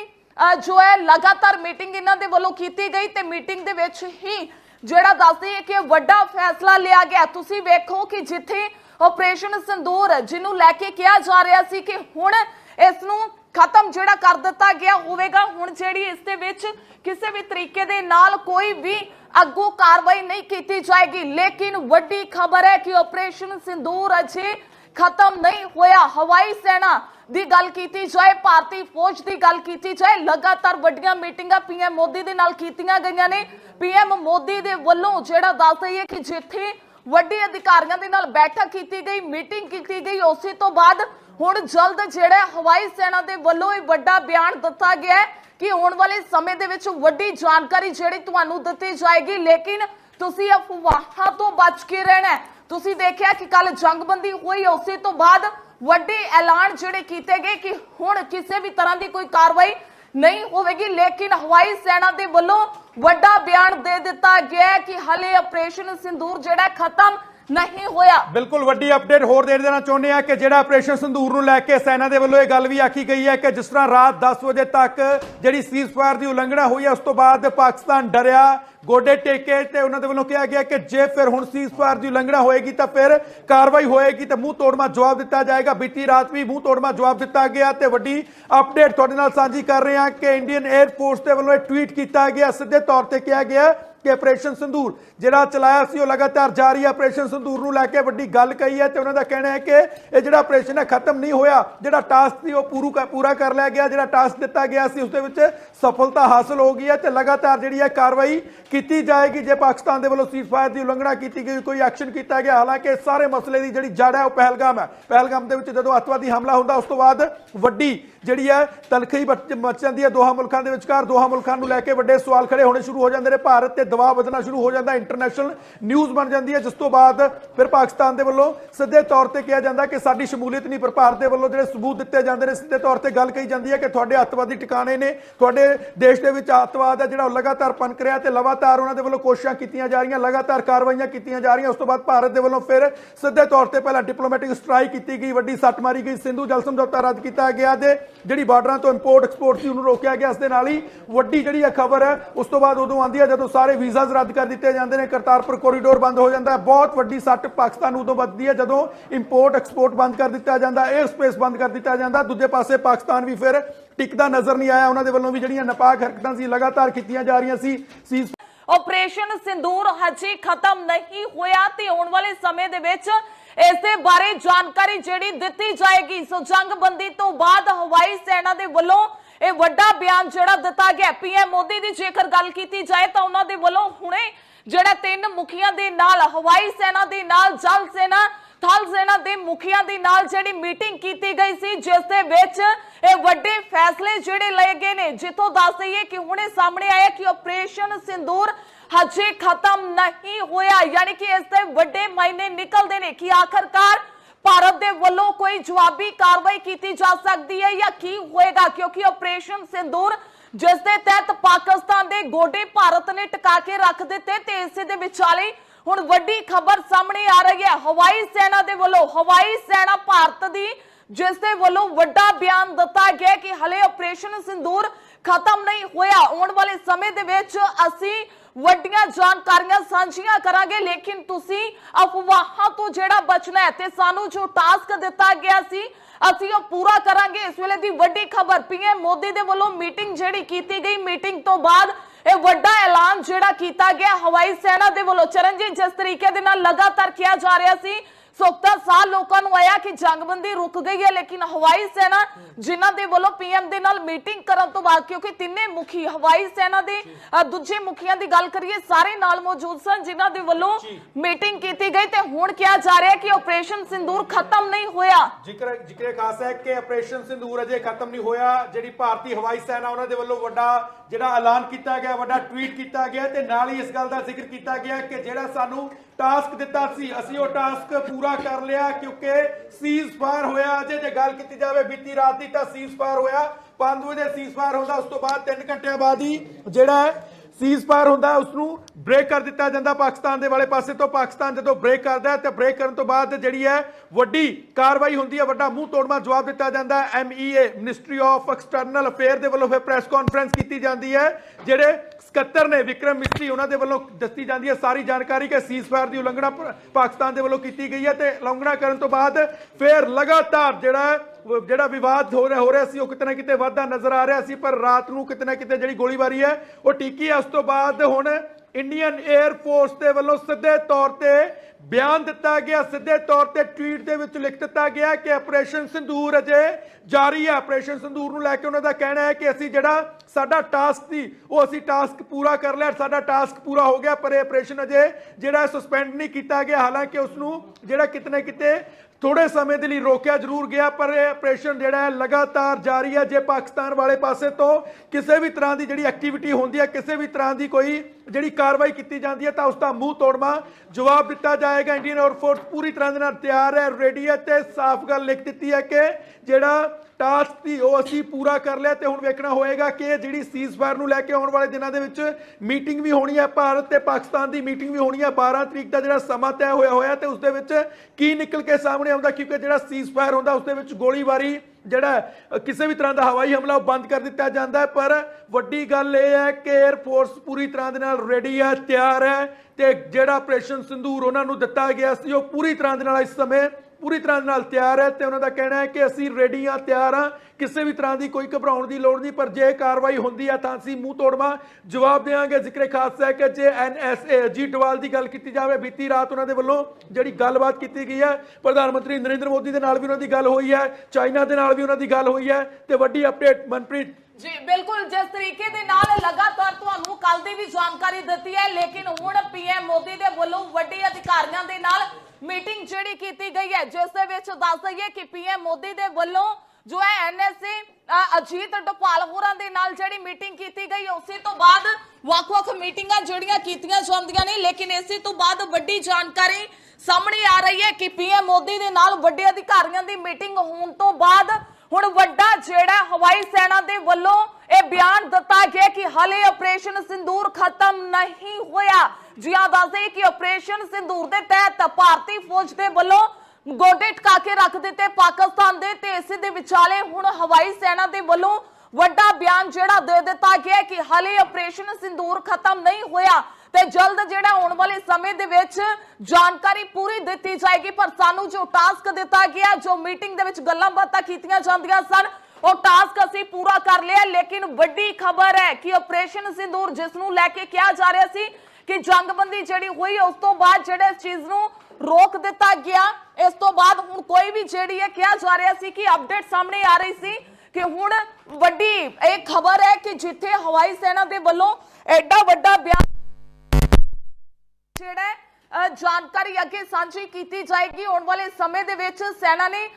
ਜੋ ਹੈ, ਲਗਾਤਾਰ ਮੀਟਿੰਗ ਇਹਨਾਂ ਦੇ ਵੱਲੋਂ ਕੀਤੀ ਗਈ ਤੇ ਮੀਟਿੰਗ ਦੇ ਵਿੱਚ ਹੀ ਜਿਹੜਾ ਦੱਸਦੀ ਹੈ ਕਿ ਵੱਡਾ ਫੈਸਲਾ ਲਿਆ ਗਿਆ। ਤੁਸੀਂ ਵੇਖੋ ਕਿ ਜਿੱਥੇ ਆਪਰੇਸ਼ਨ ਸੰਦੂਰ, ਜਿਹਨੂੰ ਲੈ ਕੇ ਕਿਹਾ ਜਾ ਰਿਹਾ ਸੀ ਕਿ ਹੁਣ ਇਸ ਨੂੰ ਖਤਮ ਜਿਹੜਾ ਕਰ ਦਿੱਤਾ ਗਿਆ ਹੋਵੇਗਾ, ਹੁਣ ਜਿਹੜੀ ਇਸ ਦੇ ਵਿੱਚ ਕਿਸੇ ਵੀ ਤਰੀਕੇ ਦੇ ਨਾਲ ਕੋਈ ਵੀ ਅੱਗੋਂ ਕਾਰਵਾਈ ਨਹੀਂ ਕੀਤੀ ਜਾਏਗੀ, ਲੇਕਿਨ ਵੱਡੀ ਖਬਰ ਹੈ ਕਿ ਆਪਰੇਸ਼ਨ ਸਿੰਦੂਰ ਅਜੇ ਖਤਮ ਨਹੀਂ ਹੋਇਆ। ਹਵਾਈ ਸੈਨਾ ਦੀ ਗੱਲ ਕੀਤੀ ਜਾਏ, ਭਾਰਤੀ ਫੌਜ ਦੀ ਗੱਲ ਕੀਤੀ ਜਾਏ, ਲਗਾਤਾਰ ਵੱਡੀਆਂ ਮੀਟਿੰਗਾਂ ਪੀਐਮ ਮੋਦੀ ਦੇ ਨਾਲ ਕੀਤੀਆਂ ਗਈਆਂ ਨੇ। ਪੀਐਮ ਮੋਦੀ ਦੇ ਵੱਲੋਂ ਜਿਹੜਾ ਦੱਸ ਰਹੀ ਹੈ ਕਿ ਜਿੱਥੇ ਵੱਡੇ ਅਧਿਕਾਰੀਆਂ ਦੇ ਨਾਲ ਬੈਠਕ ਕੀਤੀ ਗਈ, ਮੀਟਿੰਗ ਕੀਤੀ ਗਈ, ਉਸੇ ਤੋਂ ਬਾਅਦ ਹੁਣ ਜਲਦ ਜਿਹੜਾ ਹਵਾਈ ਸੈਨਾ ਦੇ ਵੱਲੋਂ ਇਹ ਵੱਡਾ ਬਿਆਨ ਦਿੱਤਾ ਗਿਆ ਹੈ। ਕਿ ਆਉਣ ਵਾਲੇ ਸਮੇਂ ਦੇ ਵਿੱਚ ਵੱਡੀ ਜਾਣਕਾਰੀ ਜਿਹੜੀ ਤੁਹਾਨੂੰ ਦਿੱਤੀ ਜਾਏਗੀ, ਲੇਕਿਨ ਤੁਸੀਂ ਅਫਵਾਹਾਂ ਤੋਂ ਬਚ ਕੇ ਰਹਿਣਾ ਤੁਸੀਂ ਦੇਖਿਆ ਕਿ ਕੱਲ ਜੰਗਬੰਦੀ ਹੋਈ, ਉਸੇ ਤੋਂ ਬਾਅਦ ਵੱਡੇ ਐਲਾਨ ਜਿਹੜੇ ਕੀਤੇ ਗਏ ਕਿ ਹੁਣ ਕਿਸੇ ਵੀ ਤਰ੍ਹਾਂ ਦੀ ਕੋਈ ਕਾਰਵਾਈ ਨਹੀਂ ਹੋਵੇਗੀ, ਲੇਕਿਨ ਹਵਾਈ ਸੈਨਾ ਦੇ ਵੱਲੋਂ ਵੱਡਾ ਬਿਆਨ ਦੇ ਦਿੱਤਾ ਗਿਆ ਕਿ ਹਲੇ ਆਪਰੇਸ਼ਨ ਸਿੰਦੂਰ ਜਿਹੜਾ ਖਤਮ ਨਹੀਂ ਹੋਇਆ। ਬਿਲਕੁਲ ਵੱਡੀ ਅਪਡੇਟ ਹੋਰ ਦੇ ਦੇਣਾ ਚਾਹੁੰਦੇ ਆ ਕਿ ਜਿਹੜਾ ਆਪਰੇਸ਼ਨ ਸੰਦੂਰ ਨੂੰ ਲੈ ਕੇ ਸੈਨਾ ਦੇ ਵੱਲੋਂ ਇਹ ਗੱਲ ਵੀ ਆਖੀ ਗਈ ਹੈ ਕਿ ਜਿਸ ਤਰ੍ਹਾਂ ਰਾਤ 10 ਵਜੇ ਤੱਕ ਜਿਹੜੀ ਸੀਜ਼ਫਾਇਰ ਦੀ ਉਲੰਘਣਾ ਹੋਈ ਹੈ, ਉਸ ਤੋਂ ਬਾਅਦ ਪਾਕਿਸਤਾਨ ਡਰਿਆ, ਗੋਡੇ ਟੇਕੇ ਤੇ ਉਹਨਾਂ ਦੇ ਵੱਲੋਂ ਕਿਹਾ ਗਿਆ ਕਿ ਜੇ ਫਿਰ ਹੁਣ ਸੀਜ਼ਫਾਇਰ ਦੀ ਉਲੰਘਣਾ ਹੋਏਗੀ ਤਾਂ ਫਿਰ ਕਾਰਵਾਈ ਹੋਏਗੀ ਤੇ ਮੂੰਹ ਤੋੜਮਾ ਜਵਾਬ ਦਿੱਤਾ ਜਾਏਗਾ। ਬੀਤੀ ਰਾਤ ਵੀ ਮੂੰਹ ਤੋੜਮਾ ਜਵਾਬ ਦਿੱਤਾ ਗਿਆ ਤੇ ਵੱਡੀ ਅਪਡੇਟ ਤੁਹਾਡੇ ਨਾਲ ਸਾਂਝੀ ਕਰ ਰਹੇ ਹਾਂ ਕਿ ਇੰਡੀਅਨ 에ਅਰ ਫੋਰਸ ਦੇ ਵੱਲੋਂ ਇਹ ਟਵੀਟ ਕੀਤਾ ਗਿਆ। ਸਿੱਧੇ ਤੌਰ ਤੇ ਕਿਹਾ ਗਿਆ ਕਿ ਆਪਰੇਸ਼ਨ ਸੰਧੂਰ ਜਿਹੜਾ ਚਲਾਇਆ ਸੀ ਉਹ ਲਗਾਤਾਰ ਜਾਰੀ ਹੈ ਆਪਰੇਸ਼ਨ ਸੰਧੂਰ ਨੂੰ ਲੈ ਕੇ ਵੱਡੀ ਗੱਲ ਕਹੀ ਹੈ ਤੇ ਉਹਨਾਂ ਦਾ ਕਹਿਣਾ ਹੈ ਕਿ ਇਹ ਜਿਹੜਾ ਆਪਰੇਸ਼ਨ ਹੈ ਖਤਮ ਨਹੀਂ ਹੋਇਆ। ਜਿਹੜਾ ਟਾਸਕ ਸੀ ਉਹ ਪੂਰੂ ਪੂਰਾ ਕਰ ਲਿਆ ਗਿਆ। ਜਿਹੜਾ ਟਾਸਕ ਦਿੱਤਾ ਗਿਆ ਸੀ ਉਸ ਦੇ ਵਿੱਚ ਸਫਲਤਾ ਹਾਸਲ ਹੋ ਗਈ ਹੈ ਤੇ ਲਗਾਤਾਰ ਜਿਹੜੀ ਹੈ ਕਾਰਵਾਈ ਕੀਤੀ ਜਾਏਗੀ। ਜੇ ਪਾਕਿਸਤਾਨ ਦੇ ਵੱਲੋਂ ਸੀਜ਼ਫਾਇਰ ਦੀ ਉਲੰਘਣਾ ਕੀਤੀ ਗਈ, ਕੋਈ ਐਕਸ਼ਨ ਕੀਤਾ ਗਿਆ, ਹਾਲਾਂਕਿ ਇਸ ਸਾਰੇ ਮਸਲੇ ਦੀ ਜਿਹੜੀ ਜੜ ਹੈ ਉਹ ਪਹਿਲਗਾਮ ਹੈ। ਪਹਿਲਗਾਮ ਦੇ ਵਿੱਚ ਜਦੋਂ ਅੱਤਵਾਦੀ ਹਮਲਾ ਹੁੰਦਾ, ਉਸ ਤੋਂ ਬਾਅਦ ਵੱਡੀ ਜਿਹੜੀ ਹੈ ਤਲਖੀ ਮਚ ਮਚ ਜਾਂਦੀ ਹੈ। ਦੋਹਾਂ ਮੁਲਕਾਂ ਦੇ ਵਿਚਕਾਰ ਦੋਹਾਂ ਮੁਲਕਾਂ ਨੂੰ ਲੈ ਕੇ ਵੱਡੇ ਸਵਾਲ ਖੜੇ ਹੋਣੇ ਸ਼ੁਰੂ ਹੋ ਜਾਂਦੇ ਨੇ। ਭਾਰਤ ਤੇ ਦਬਾਅ ਵਧਣਾ ਸ਼ੁਰੂ ਹੋ ਜਾਂਦਾ ਇੰਟਰਨੈਸ਼ਨਲ ਨਿਊਜ਼ ਬਣ ਜਾਂਦੀ ਹੈ। ਜਿਸ ਤੋਂ ਬਾਅਦ ਫਿਰ ਪਾਕਿਸਤਾਨ ਦੇ ਵੱਲੋਂ ਸਿੱਧੇ ਤੌਰ ਤੇ ਕਿਹਾ ਜਾਂਦਾ ਕਿ ਸਾਡੀ ਸ਼ਮੂਲੀਅਤ ਨਹੀਂ, ਪਰ ਭਾਰਤ ਦੇ ਵੱਲੋਂ ਜਿਹੜੇ ਸਬੂਤ ਦਿੱਤੇ ਜਾਂਦੇ ਨੇ, ਸਿੱਧੇ ਤੌਰ ਤੇ ਗੱਲ ਕਹੀ ਜਾਂਦੀ ਹੈ ਕਿ ਤੁਹਾਡੇ ਅੱਤਵਾਦੀ ਟਿਕਾਣੇ ਨੇ, ਤੁਹਾਡੇ ਦੇਸ਼ ਦੇ ਵਿੱਚ ਅੱਤਵਾਦ ਹੈ ਜਿਹੜਾ ਉਹ ਲਗਾਤਾਰ ਪਨਕ ਰਿਹਾ ਤੇ ਲਗਾਤਾਰ ਉਹਨਾਂ ਦੇ ਵੱਲੋਂ ਕੋਸ਼ਿਸ਼ਾਂ ਕੀਤੀਆਂ ਜਾ ਰਹੀਆਂ, ਲਗਾਤਾਰ ਕਾਰਵਾਈਆਂ ਕੀਤੀਆਂ ਜਾ ਰਹੀਆਂ। ਉਸ ਤੋਂ ਬਾਅਦ ਭਾਰਤ ਦੇ ਵੱਲੋਂ ਫਿਰ ਸਿੱਧੇ ਤੌਰ ਤੇ ਪਹਿਲਾਂ ਡਿਪਲੋਮੈਟਿਕ ਸਟ੍ਰਾਈਕ ਕੀਤੀ ਗਈ, ਵੱਡੀ ਸੱਟ ਮਾਰੀ ਗਈ। ਸਿੰਧੂ ਜਲ ਸਮਝੌਤਾ ਰੱਦ ਕੀਤਾ ਗਿਆ ਤੇ ਜਿਹੜੀ ਬਾਰਡਰਾਂ ਤੋਂ ਇੰਪੋਰਟ ਐਕਸਪੋਰਟ ਸੀ, ਉਹਨੂੰ ਰੋਕਿਆ ਗਿਆ। ਇਸ ਦੇ ਨਾਲ ਹੀ ਵੱਡੀ ਜਿਹੜੀ ਇਹ ਖਬਰ ਹੈ, ਉਸ ਤੋਂ ਬਾਅਦ ਉਦੋਂ ਆਉਂਦੀ ਹੈ ਜਦੋਂ ਸਾਰੇ ਵੀਜ਼ਾਜ਼ ਰੱਦ ਕਰ ਦਿੱਤੇ ਜਾਂਦੇ ਨੇ। ਕਰਤਾਰਪੁਰ ਕੋਰੀਡੋਰ ਬੰਦ ਹੋ ਜਾਂਦਾ ਹੈ। ਬਹੁਤ ਵੱਡੀ ਸੱਟ ਪਾਕਿਸਤਾਨ ਉਦੋਂ ਵੱਜਦੀ ਹੈ ਜਦੋਂ ਇੰਪੋਰਟ ਐਕਸਪੋਰਟ ਬੰਦ ਕਰ ਦਿੱਤਾ ਜਾਂਦਾ 에ਅਰ ਸਪੇਸ ਬੰਦ ਕਰ ਦਿੱਤਾ ਜਾਂਦਾ ਦੂਜੇ ਪਾਸੇ ਪਾਕਿਸਤਾਨ ਵੀ ਫਿਰ ਟਿਕਦਾ ਨਜ਼ਰ ਨਹੀਂ ਆਇਆ। ਉਹਨਾਂ ਦੇ ਵੱਲੋਂ ਵੀ ਜਿਹੜੀਆਂ ਨਾਪਾਕ ਹਰਕਤਾਂ ਸੀ, ਲਗਾਤਾਰ ਕੀਤੀਆਂ ਜਾ ਰਹੀਆਂ ਸੀ। ਸੀਜ਼ ਆਪਰੇਸ਼ਨ ਸਿੰਦੂਰ ਹਜੇ ਖਤਮ ਨਹੀਂ ਹੋਇਆ ਤੇ ਆਉਣ ਵਾਲੇ ਸਮੇਂ ਦੇ ਵਿੱਚ ਇਸ ਦੇ ਬਾਰੇ ਜਾਣਕਾਰੀ ਜਿਹੜੀ ਦਿੱਤੀ ਜਾਏਗੀ। ਸੋ ਜੰਗਬੰਦੀ ਤੋਂ ਬਾਅਦ ਹਵਾਈ ਸੈਨਾ ਦੇ ਵੱਲੋਂ ਇਹ ਵੱਡਾ ਬਿਆਨ ਜਿਹੜਾ ਦਿੱਤਾ ਗਿਆ। ਪੀਐਮ ਮੋਦੀ ਦੀ ਜੇਕਰ ਗੱਲ ਕੀਤੀ ਜਾਏ ਤਾਂ ਉਹਨਾਂ ਦੇ ਵੱਲੋਂ ਹੁਣੇ ਜਿਹੜਾ ਤਿੰਨ ਮੁਖੀਆਂ ਦੇ ਨਾਲ, ਹਵਾਈ ਸੈਨਾ ਦੇ ਨਾਲ, ਜਲ ਸੈਨਾ, ਥਲ ਸੈਨਾ ਦੇ ਮੁਖੀਆਂ ਦੇ ਨਾਲ ਜਿਹੜੀ ਮੀਟਿੰਗ ਕੀਤੀ ਗਈ ਸੀ, ਜਿਸ ਦੇ ਵਿੱਚ ਇਹ ਵੱਡੇ ਫੈਸਲੇ ਜਿਹੜੇ ਲਏ ਗਏ ਨੇ। ਜਿੱਥੋਂ ਦੱਸ ਦਈਏ ਕਿ ਹੁਣੇ ਸਾਹਮਣੇ ਆਇਆ ਕਿ ਆਪਰੇਸ਼ਨ ਸਿੰਦੂਰ ਹਜੇ ਖਤਮ ਨਹੀਂ ਹੋਇਆ, ਯਾਨੀ ਕਿ ਇਸ ਦੇ ਵੱਡੇ ਮਾਇਨੇ ਨਿਕਲਦੇ ਨੇ ਕਿ ਆਖਰਕਾਰ ਭਾਰਤ ਦੇ ਵੱਲੋਂ ਕੋਈ ਜਵਾਬੀ ਕਾਰਵਾਈ ਕੀਤੀ ਜਾ ਸਕਦੀ ਹੈ ਜਾਂ ਕੀ ਹੋਏਗਾ? ਕਿਉਂਕਿ ਆਪਰੇਸ਼ਨ ਸਿੰਦੂਰ, ਜਿਸ ਦੇ ਤਹਿਤ ਪਾਕਿਸਤਾਨ ਦੇ ਗੋਡੇ ਭਾਰਤ ਨੇ ਟਿਕਾ ਕੇ ਰੱਖ ਦਿੱਤੇ ਤੇ ਇਸੇ ਦੇ ਵਿਚਾਲੇ ਹੁਣ ਵੱਡੀ ਖਬਰ ਸਾਹਮਣੇ ਆ ਰਹੀ ਹੈ। ਹਵਾਈ ਸੈਨਾ ਦੇ ਵੱਲੋਂ, ਹਵਾਈ ਸੈਨਾ ਭਾਰਤ ਦੀ, ਜਿਸ ਦੇ ਵੱਲੋਂ ਵੱਡਾ ਬਿਆਨ ਦਿੱਤਾ ਗਿਆ ਕਿ ਹਲੇ ਆਪਰੇਸ਼ਨ ਸਿੰਦੂਰ ਖਤਮ ਨਹੀਂ ਹੋਇਆ। ਆਉਣ ਵਾਲੇ ਸਮੇਂ ਦੇ ਵਿੱਚ ਅਸੀਂ ਵੱਡੀਆਂ ਜਾਣਕਾਰੀਆਂ ਸਾਂਝੀਆਂ ਕਰਾਂਗੇ, ਲੇਕਿਨ ਤੁਸੀਂ ਅਫਵਾਹਾਂ ਤੋਂ ਜਿਹੜਾ ਬਚਣਾ ਹੈ ਤੇ ਸਾਨੂੰ ਜੋ ਟਾਸਕ ਦਿੱਤਾ ਗਿਆ ਸੀ, ਅਸੀਂ ਉਹ ਪੂਰਾ ਕਰਾਂਗੇ। ਇਸ ਵੇਲੇ ਦੀ ਵੱਡੀ ਖਬਰ ਪੀਐਮ ਮੋਦੀ ਦੇ ਵੱਲੋਂ ਮੀਟਿੰਗ ਜਿਹੜੀ ਕੀਤੀ ਗਈ, ਮੀਟਿੰਗ ਤੋਂ ਬਾਅਦ ਇਹ ਵੱਡਾ ਐਲਾਨ ਜਿਹੜਾ ਕੀਤਾ ਗਿਆ, ਹਵਾਈ ਸੈਨਾ ਦੇ ਵੱਲੋਂ। ਚਰਨਜੀਤ, ਜਿਸ ਤਰੀਕੇ ਦੇ ਨਾਲ ਲਗਾਤਾਰ ਕਿਹਾ ਜਾ ਰਿਹਾ ਸੀ ਸੁਖਤਾ ਸਾਹ ਲੋਕਾਂ ਨੂੰ ਆਇਆ ਕਿ ਜੰਗਬੰਦੀ ਰੁਕ ਗਈ ਹੈ ਲੇਕਿਨ ਹਵਾਈ ਸੈਨਾ ਜਿਨ੍ਹਾਂ ਦੇ ਵੱਲੋਂ ਪੀਐਮ ਦੇ ਨਾਲ ਮੀਟਿੰਗ ਕਰਨ ਤੋਂ ਬਾਅਦ ਕਿਉਂਕਿ ਤਿੰਨੇ ਮੁਖੀ ਹਵਾਈ ਸੈਨਾ ਦੇ ਦੂਜੇ ਮੁਖੀਆਂ ਦੀ ਗੱਲ ਕਰੀਏ ਸਾਰੇ ਨਾਲ ਮੌਜੂਦ ਸਨ ਜਿਨ੍ਹਾਂ ਦੇ ਵੱਲੋਂ ਮੀਟਿੰਗ ਕੀਤੀ ਗਈ ਤੇ ਹੁਣ ਕਿਹਾ ਜਾ ਰਿਹਾ ਕਿ ਆਪਰੇਸ਼ਨ ਸਿੰਦੂਰ ਖਤਮ ਨਹੀਂ ਹੋਇਆ। ਜ਼ਿਕਰ ਜ਼ਿਕਰ ਖਾਸ ਹੈ ਕਿ ਆਪਰੇਸ਼ਨ ਸਿੰਦੂਰ ਅਜੇ ਖਤਮ ਨਹੀਂ ਹੋਇਆ। ਜਿਹੜੀ ਭਾਰਤੀ ਹਵਾਈ ਸੈਨਾ ਉਹਨਾਂ ਦੇ ਵੱਲੋਂ ਵੱਡਾ ਜਿਹੜਾ ਐਲਾਨ ਕੀਤਾ ਗਿਆ ਵੱਡਾ ਟਵੀਟ ਕੀਤਾ ਗਿਆ ਤੇ ਨਾਲ ਹੀ ਇਸ ਗੱਲ ਦਾ ਜ਼ਿਕਰ ਕੀਤਾ ਗਿਆ ਕਿ ਜਿਹੜਾ ਸਾਨੂੰ ਟਾਸਕ ਦਿੱਤਾ ਸੀ। ਅਸੀਂ ਉਹ ਟਾਸਕ ਪੂਰਾ ਕਰ ਲਿਆ ਕਿਉਂਕਿ ਸੀਜ਼ ਫਾਇਰ ਹੋਇਆ। ਅਜੇ ਜੇ ਗੱਲ ਕੀਤੀ ਜਾਵੇ ਬੀਤੀ ਰਾਤ ਦੀ ਤਾਂ ਸੀਜ਼ ਹੋਇਆ। 5 ਵਜੇ ਸੀਜ਼ ਹੁੰਦਾ ਉਸ ਤੋਂ ਬਾਅਦ 3 ਘੰਟਿਆਂ ਬਾਅਦ ਹੀ ਜਿਹੜਾ ਹੈ ਸੀਜ਼ ਫਾਇਰ ਹੁੰਦਾ ਹੈ, ਉਸ ਨੂੰ ਬ੍ਰੇਕ ਕਰ ਦਿੱਤਾ ਜਾਂਦਾ ਪਾਕਿਸਤਾਨ ਦੇ ਵਾਲੇ ਪਾਸੇ ਤੋਂ। ਪਾਕਿਸਤਾਨ ਜਦੋਂ ਬ੍ਰੇਕ ਕਰਦਾ ਹੈ ਤੇ ਬ੍ਰੇਕ ਕਰਨ ਤੋਂ ਬਾਅਦ ਜਿਹੜੀ ਹੈ ਵੱਡੀ ਕਾਰਵਾਈ ਹੁੰਦੀ ਹੈ ਵੱਡਾ ਮੂੰਹ ਤੋੜਮਾ ਜਵਾਬ ਦਿੱਤਾ ਜਾਂਦਾ ਹੈ। MEA ministry of external affair ਦੇ ਵੱਲੋਂ ਫਿਰ ਪ੍ਰੈਸ ਕਾਨਫਰੰਸ ਕੀਤੀ ਜਾਂਦੀ ਹੈ ਜਿਹੜੇ ਸਕੱਤਰ ਨੇ ਵਿਕਰਮ ਮਿਸਤਰੀ ਉਹਨਾਂ ਦੇ ਵੱਲੋਂ ਦੱਸੀ ਜਾਂਦੀ ਹੈ। ਸਾਰੀ ਜਾਣਕਾਰੀ ਕਿ ਸੀਜ਼ ਫਾਇਰ ਦੀ ਉਲੰਘਣਾ ਪਾਕਿਸਤਾਨ ਦੇ ਵੱਲੋਂ ਕੀਤੀ ਗਈ ਹੈ ਤੇ ਉਲੰਘਣਾ ਕਰਨ ਤੋਂ ਬਾਅਦ ਫਿਰ ਲਗਾਤਾਰ ਜਿਹੜਾ ਜਿਹੜਾ ਵਿਵਾਦ ਹੋ ਰਿਹਾ ਹੋ ਰਿਹਾ ਸੀ, ਉਹ ਕਿਤੇ ਨਾ ਕਿਤੇ ਵਾਧਾ ਨਜ਼ਰ ਆ ਰਿਹਾ ਸੀ, ਪਰ ਰਾਤ ਨੂੰ ਕਿਤੇ ਨਾ ਕਿਤੇ ਜਿਹੜੀ ਗੋਲੀਬਾਰੀ ਹੈ, ਉਹ ਟੀਕੀ ਹੈ। ਉਸ ਤੋਂ ਬਾਅਦ ਹੁਣ ਇੰਡੀਅਨ 에ਅਰ ਫੋਰਸ ਦੇ ਵੱਲੋਂ ਸਿੱਧੇ ਤੌਰ ਤੇ ਬਿਆਨ ਦਿੱਤਾ ਗਿਆ, ਸਿੱਧੇ ਤੌਰ ਤੇ ਟਵੀਟ ਦੇ ਵਿੱਚ ਲਿਖ ਦਿੱਤਾ ਗਿਆ ਕਿ ਆਪਰੇਸ਼ਨ ਸਿੰਦੂਰ ਅਜੇ ਜਾਰੀ ਹੈ। ਆਪਰੇਸ਼ਨ ਸਿੰਦੂਰ ਨੂੰ ਲੈ ਕੇ ਉਹਨਾਂ ਦਾ ਕਹਿਣਾ ਹੈ ਕਿ ਅਸੀਂ ਜਿਹੜਾ ਸਾਡਾ ਟਾਸਕ ਸੀ, ਉਹ ਅਸੀਂ ਟਾਸਕ ਪੂਰਾ ਕਰ ਲਿਆ ਸਾਡਾ ਟਾਸਕ ਪੂਰਾ ਹੋ ਗਿਆ, ਪਰ ਇਹ ਆਪਰੇਸ਼ਨ ਅਜੇ ਜਿਹੜਾ ਸਸਪੈਂਡ ਨਹੀਂ ਕੀਤਾ ਗਿਆ। ਹਾਲਾਂਕਿ ਉਸ ਨੂੰ ਜਿਹੜਾ ਕਿਤੇ ਨਾ ਕਿਤੇ ਥੋੜੇ ਸਮੇਂ ਦੇ ਲਈ ਰੋਕਿਆ ਜ਼ਰੂਰ ਗਿਆ, ਪਰ ਇਹ ਆਪਰੇਸ਼ਨ ਜਿਹੜਾ ਹੈ ਲਗਾਤਾਰ ਜਾਰੀ ਹੈ। ਜੇ ਪਾਕਿਸਤਾਨ ਵਾਲੇ ਪਾਸੇ ਤੋਂ ਕਿਸੇ ਵੀ ਤਰ੍ਹਾਂ ਦੀ ਜਿਹੜੀ ਐਕਟੀਵਿਟੀ ਹੁੰਦੀ ਹੈ, ਕਿਸੇ ਵੀ ਤਰ੍ਹਾਂ ਦੀ ਕੋਈ ਜਿਹੜੀ ਕਾਰਵਾਈ ਕੀਤੀ ਜਾਂਦੀ ਹੈ, ਤਾਂ ਉਸ ਦਾ ਮੂੰਹ ਤੋੜਮਾ ਜਵਾਬ ਦਿੱਤਾ ਜਾਏਗਾ। ਇੰਡੀਅਨ 에ਅਰ ਫੋਰਸ ਪੂਰੀ ਤਰ੍ਹਾਂ ਦੇ ਨਾਲ ਤਿਆਰ ਹੈ ਰੈਡੀ ਹੈ ਤੇ ਸਾਫ਼ ਗੱਲ ਲਿਖ ਦਿੱਤੀ ਹੈ ਕਿ ਜਿਹੜਾ ਟਾਸਕ ਸੀ ਉਹ ਅਸੀਂ ਪੂਰਾ ਕਰ ਲਿਆ ਤੇ ਹੁਣ ਵੇਖਣਾ ਹੋਏਗਾ ਕਿ ਇਹ ਜਿਹੜੀ ਸੀਜ਼ਫਾਇਰ ਨੂੰ ਲੈ ਕੇ ਆਉਣ ਵਾਲੇ ਦਿਨਾਂ ਦੇ ਵਿੱਚ ਮੀਟਿੰਗ ਵੀ ਹੋਣੀ ਹੈ ਭਾਰਤ ਤੇ ਪਾਕਿਸਤਾਨ ਦੀ ਮੀਟਿੰਗ ਵੀ ਹੋਣੀ ਹੈ। 12 ਤਰੀਕ ਦਾ ਜਿਹੜਾ ਸਮਾਂ ਤੈਅ ਹੋਇਆ ਹੋਇਆ ਤੇ ਉਸ ਦੇ ਵਿੱਚ ਕੀ ਨਿਕਲ ਕੇ ਸਾਹਮਣੇ ਆਉਂਦਾ ਕਿਉਂਕਿ ਜਿਹੜਾ ਸੀਜ਼ਫਾਇਰ ਹੁੰਦਾ ਉਸ ਦੇ ਵਿੱਚ ਗੋਲੀਬਾਰੀ ਜਿਹੜਾ ਕਿਸੇ ਵੀ ਤਰ੍ਹਾਂ ਦਾ ਹਵਾਈ ਹਮਲਾ ਉਹ ਬੰਦ ਕਰ ਦਿੱਤਾ ਜਾਂਦਾ ਹੈ। ਪਰ ਵੱਡੀ ਗੱਲ ਇਹ ਹੈ ਕਿ 에ਅਰ ਫੋਰਸ ਪੂਰੀ ਤਰ੍ਹਾਂ ਦੇ ਨਾਲ ਰੈਡੀ ਹੈ, ਤਿਆਰ ਹੈ ਤੇ ਜਿਹੜਾ ਆਪਰੇਸ਼ਨ ਸਿੰਦੂਰ ਉਹਨਾਂ ਨੂੰ ਦਿੱਤਾ ਗਿਆ ਸੀ ਉਹ ਪੂਰੀ ਤਰ੍ਹਾਂ ਦੇ ਨਾਲ ਇਸ ਸਮੇਂ ਪੂਰੀ ਤਰ੍ਹਾਂ ਨਾਲ ਤਿਆਰ ਹੈ ਤੇ ਉਹਨਾਂ ਦਾ ਕਹਿਣਾ ਹੈ ਕਿ ਅਸੀਂ ਰੈਡੀ ਹਾਂ, ਤਿਆਰ ਹਾਂ। ਕਿਸੇ ਵੀ ਤਰ੍ਹਾਂ ਦੀ ਕੋਈ ਘਬਰਾਉਣ ਦੀ ਲੋੜ ਨਹੀਂ, ਪਰ ਜੇ ਕਾਰਵਾਈ ਹੁੰਦੀ ਹੈ ਤਾਂ ਅਸੀਂ ਮੂੰਹ ਤੋੜਵਾ, ਜਵਾਬ ਦੇਵਾਂਗੇ। ਜ਼ਿਕਰ ਖਾਸ ਹੈ ਕਿ ਜੇ ਐਨਐਸਏ ਅਜੀਤ ਡੋਵਾਲ ਦੀ ਗੱਲ ਕੀਤੀ ਜਾਵੇ, ਬੀਤੀ ਰਾਤ ਉਹਨਾਂ ਦੇ ਵੱਲੋਂ ਜਿਹੜੀ ਗੱਲਬਾਤ ਕੀਤੀ ਗਈ ਹੈ, ਪ੍ਰਧਾਨ ਮੰਤਰੀ ਨਰਿੰਦਰ ਮੋਦੀ ਦੇ ਨਾਲ ਵੀ ਉਹਨਾਂ ਦੀ ਗੱਲ ਹੋਈ ਹੈ, ਚਾਈਨਾ ਦੇ ਨਾਲ ਵੀ ਉਹਨਾਂ ਦੀ ਗੱਲ ਹੋਈ ਹੈ ਤੇ ਵੱਡੀ ਅਪਡੇਟ ਮਨਪ੍ਰੀਤ। ਜੀ, ਬਿਲਕੁਲ, ਜਿਸ ਤਰੀਕੇ ਦੇ ਨਾਲ ਲਗਾਤਾਰ ਤੁਹਾਨੂੰ ਕੱਲ ਦੀ ਵੀ ਜਾਣਕਾਰੀ ਦਿੱਤੀ ਹੈ, ਲੇਕਿਨ ਹੁਣ ਪੀਐਮ ਮੋਦੀ ਦੇ ਵੱਲੋਂ ਵੱਡੇ ਅਧਿਕਾਰੀਆਂ ਦੇ ਨਾਲ ਮੀਟਿੰਗ ਜਿਹੜੀ ਕੀਤੀ ਗਈ ਹੈ, ਜਿਸ ਦੇ ਵਿੱਚ ਦੱਸ ਦਈਏ ਕਿ ਪੀਐਮ ਮੋਦੀ ਦੇ ਵੱਲੋਂ ਜੋ ਹੈ ਐਨਐਸਏ ਅਜੀਤ ਡੋਪਾਲ ਹੋਰਾਂ ਦੇ ਨਾਲ ਜਿਹੜੀ ਮੀਟਿੰਗ ਕੀਤੀ ਗਈ, ਉਸੇ ਤੋਂ ਬਾਅਦ ਵੱਖ-ਵੱਖ ਮੀਟਿੰਗਾਂ ਜਿਹੜੀਆਂ ਕੀਤੀਆਂ ਜਾਂਦੀਆਂ ਨੇ, ਲੇਕਿਨ ਇਸੇ ਤੋਂ ਬਾਅਦ ਵੱਡੀ ਜਾਣਕਾਰੀ ਸਾਹਮਣੇ ਆ ਰਹੀ ਹੈ ਕਿ ਪੀਐਮ ਮੋਦੀ ਦੇ ਨਾਲ ਵੱਡੇ ਅਧਿਕਾਰੀਆਂ ਦੀ ਮੀਟਿੰਗ ਹੋਣ ਤੋਂ ਬਾਅਦ ਹੁਣ ਵੱਡਾ ਜਿਹੜਾ ਹਵਾਈ ਸੈਨਾ ਦੇ ਵੱਲੋਂ ਇਹ ਬਿਆਨ ਦਿੱਤਾ ਗਿਆ ਕਿ ਹਾਲੇ ਆਪਰੇਸ਼ਨ ਸਿੰਦੂਰ ਖਤਮ ਨਹੀਂ ਹੋਇਆ। ਜੀ ਹਾਂ ਦੱਸਦੇ ਕਿ ਆਪਰੇਸ਼ਨ ਸਿੰਦੂਰ ਦੇ ਤਹਿਤ ਭਾਰਤੀ ਫੌਜ ਦੇ ਵੱਲੋਂ ਗੋਡੇ ਟਕਾ ਕੇ ਰੱਖ ਦਿੱਤੇ। ਪਾਕਿਸਤਾਨ ਦੇ ਤੇ ਇਸੇ ਦੇ ਵਿਚਾਲੇ ਹੁਣ ਹਵਾਈ ਸੈਨਾ ਦੇ ਵੱਲੋਂ ਵੱਡਾ ਬਿਆਨ ਜਿਹੜਾ ਦੇ ਦਿੱਤਾ ਗਿਆ ਕਿ ਹਾਲੇ ਆਪਰੇਸ਼ਨ ਸਿੰਦੂਰ ਖਤਮ ਨਹੀਂ ਹੋਇਆ ਤੇ ਜਲਦ ਜਿਹੜਾ ਆਉਣ ਵਾਲੇ ਸਮੇਂ ਦੇ ਵਿੱਚ ਜਾਣਕਾਰੀ ਪੂਰੀ ਦਿੱਤੀ ਜਾਏਗੀ। ਪਰ ਸਾਨੂੰ ਜੋ ਟਾਸਕ ਦਿੱਤਾ ਗਿਆ, ਜੋ ਮੀਟਿੰਗ ਦੇ ਵਿੱਚ ਗੱਲਾਂ ਬਾਤਾਂ ਕੀਤੀਆਂ ਜਾਂਦੀਆਂ ਸਨ ਉਹ ਟਾਸਕ ਅਸੀਂ ਪੂਰਾ ਕਰ ਲਿਆ, ਲੇਕਿਨ ਵੱਡੀ ਖਬਰ ਹੈ ਕਿ ਆਪਰੇਸ਼ਨ ਸਿੰਦੂਰ ਜਿਸ ਨੂੰ ਲੈ ਕੇ ਕਿਹਾ ਜਾ ਰਿਹਾ ਸੀ ਕਿ ਜੰਗਬੰਦੀ ਜਿਹੜੀ ਹੋਈ, ਉਸ ਤੋਂ ਬਾਅਦ ਜਿਹੜੇ ਇਸ ਚੀਜ਼ ਨੂੰ ਰੋਕ ਦਿੱਤਾ ਗਿਆ, ਇਸ ਤੋਂ ਬਾਅਦ ਹੁਣ ਕੋਈ ਵੀ ਜਿਹੜੀ ਹੈ ਕਿਹਾ ਜਾ ਰਿਹਾ ਸੀ ਕਿ ਅਪਡੇਟ ਸਾਹਮਣੇ ਆ ਰਹੀ ਸੀ ਕਿ ਹੁਣ ਵੱਡੀ ਇਹ ਖਬਰ ਹੈ ਕਿ ਜਿੱਥੇ ਹਵਾਈ ਸੈਨਾ ਦੇ ਵੱਲੋਂ ਐਡਾ ਵੱਡਾ ਬਿਆਨ ਜਿਹੜਾ ਜਾਣਕਾਰੀ ਅੱਗੇ ਸਾਂਝੀ ਕੀਤੀ ਜਾਏਗੀ। ਆਉਣ ਵਾਲੇ ਸਮੇਂ ਦੇ ਵਿੱਚ ਸੈਨਾ ਨੇ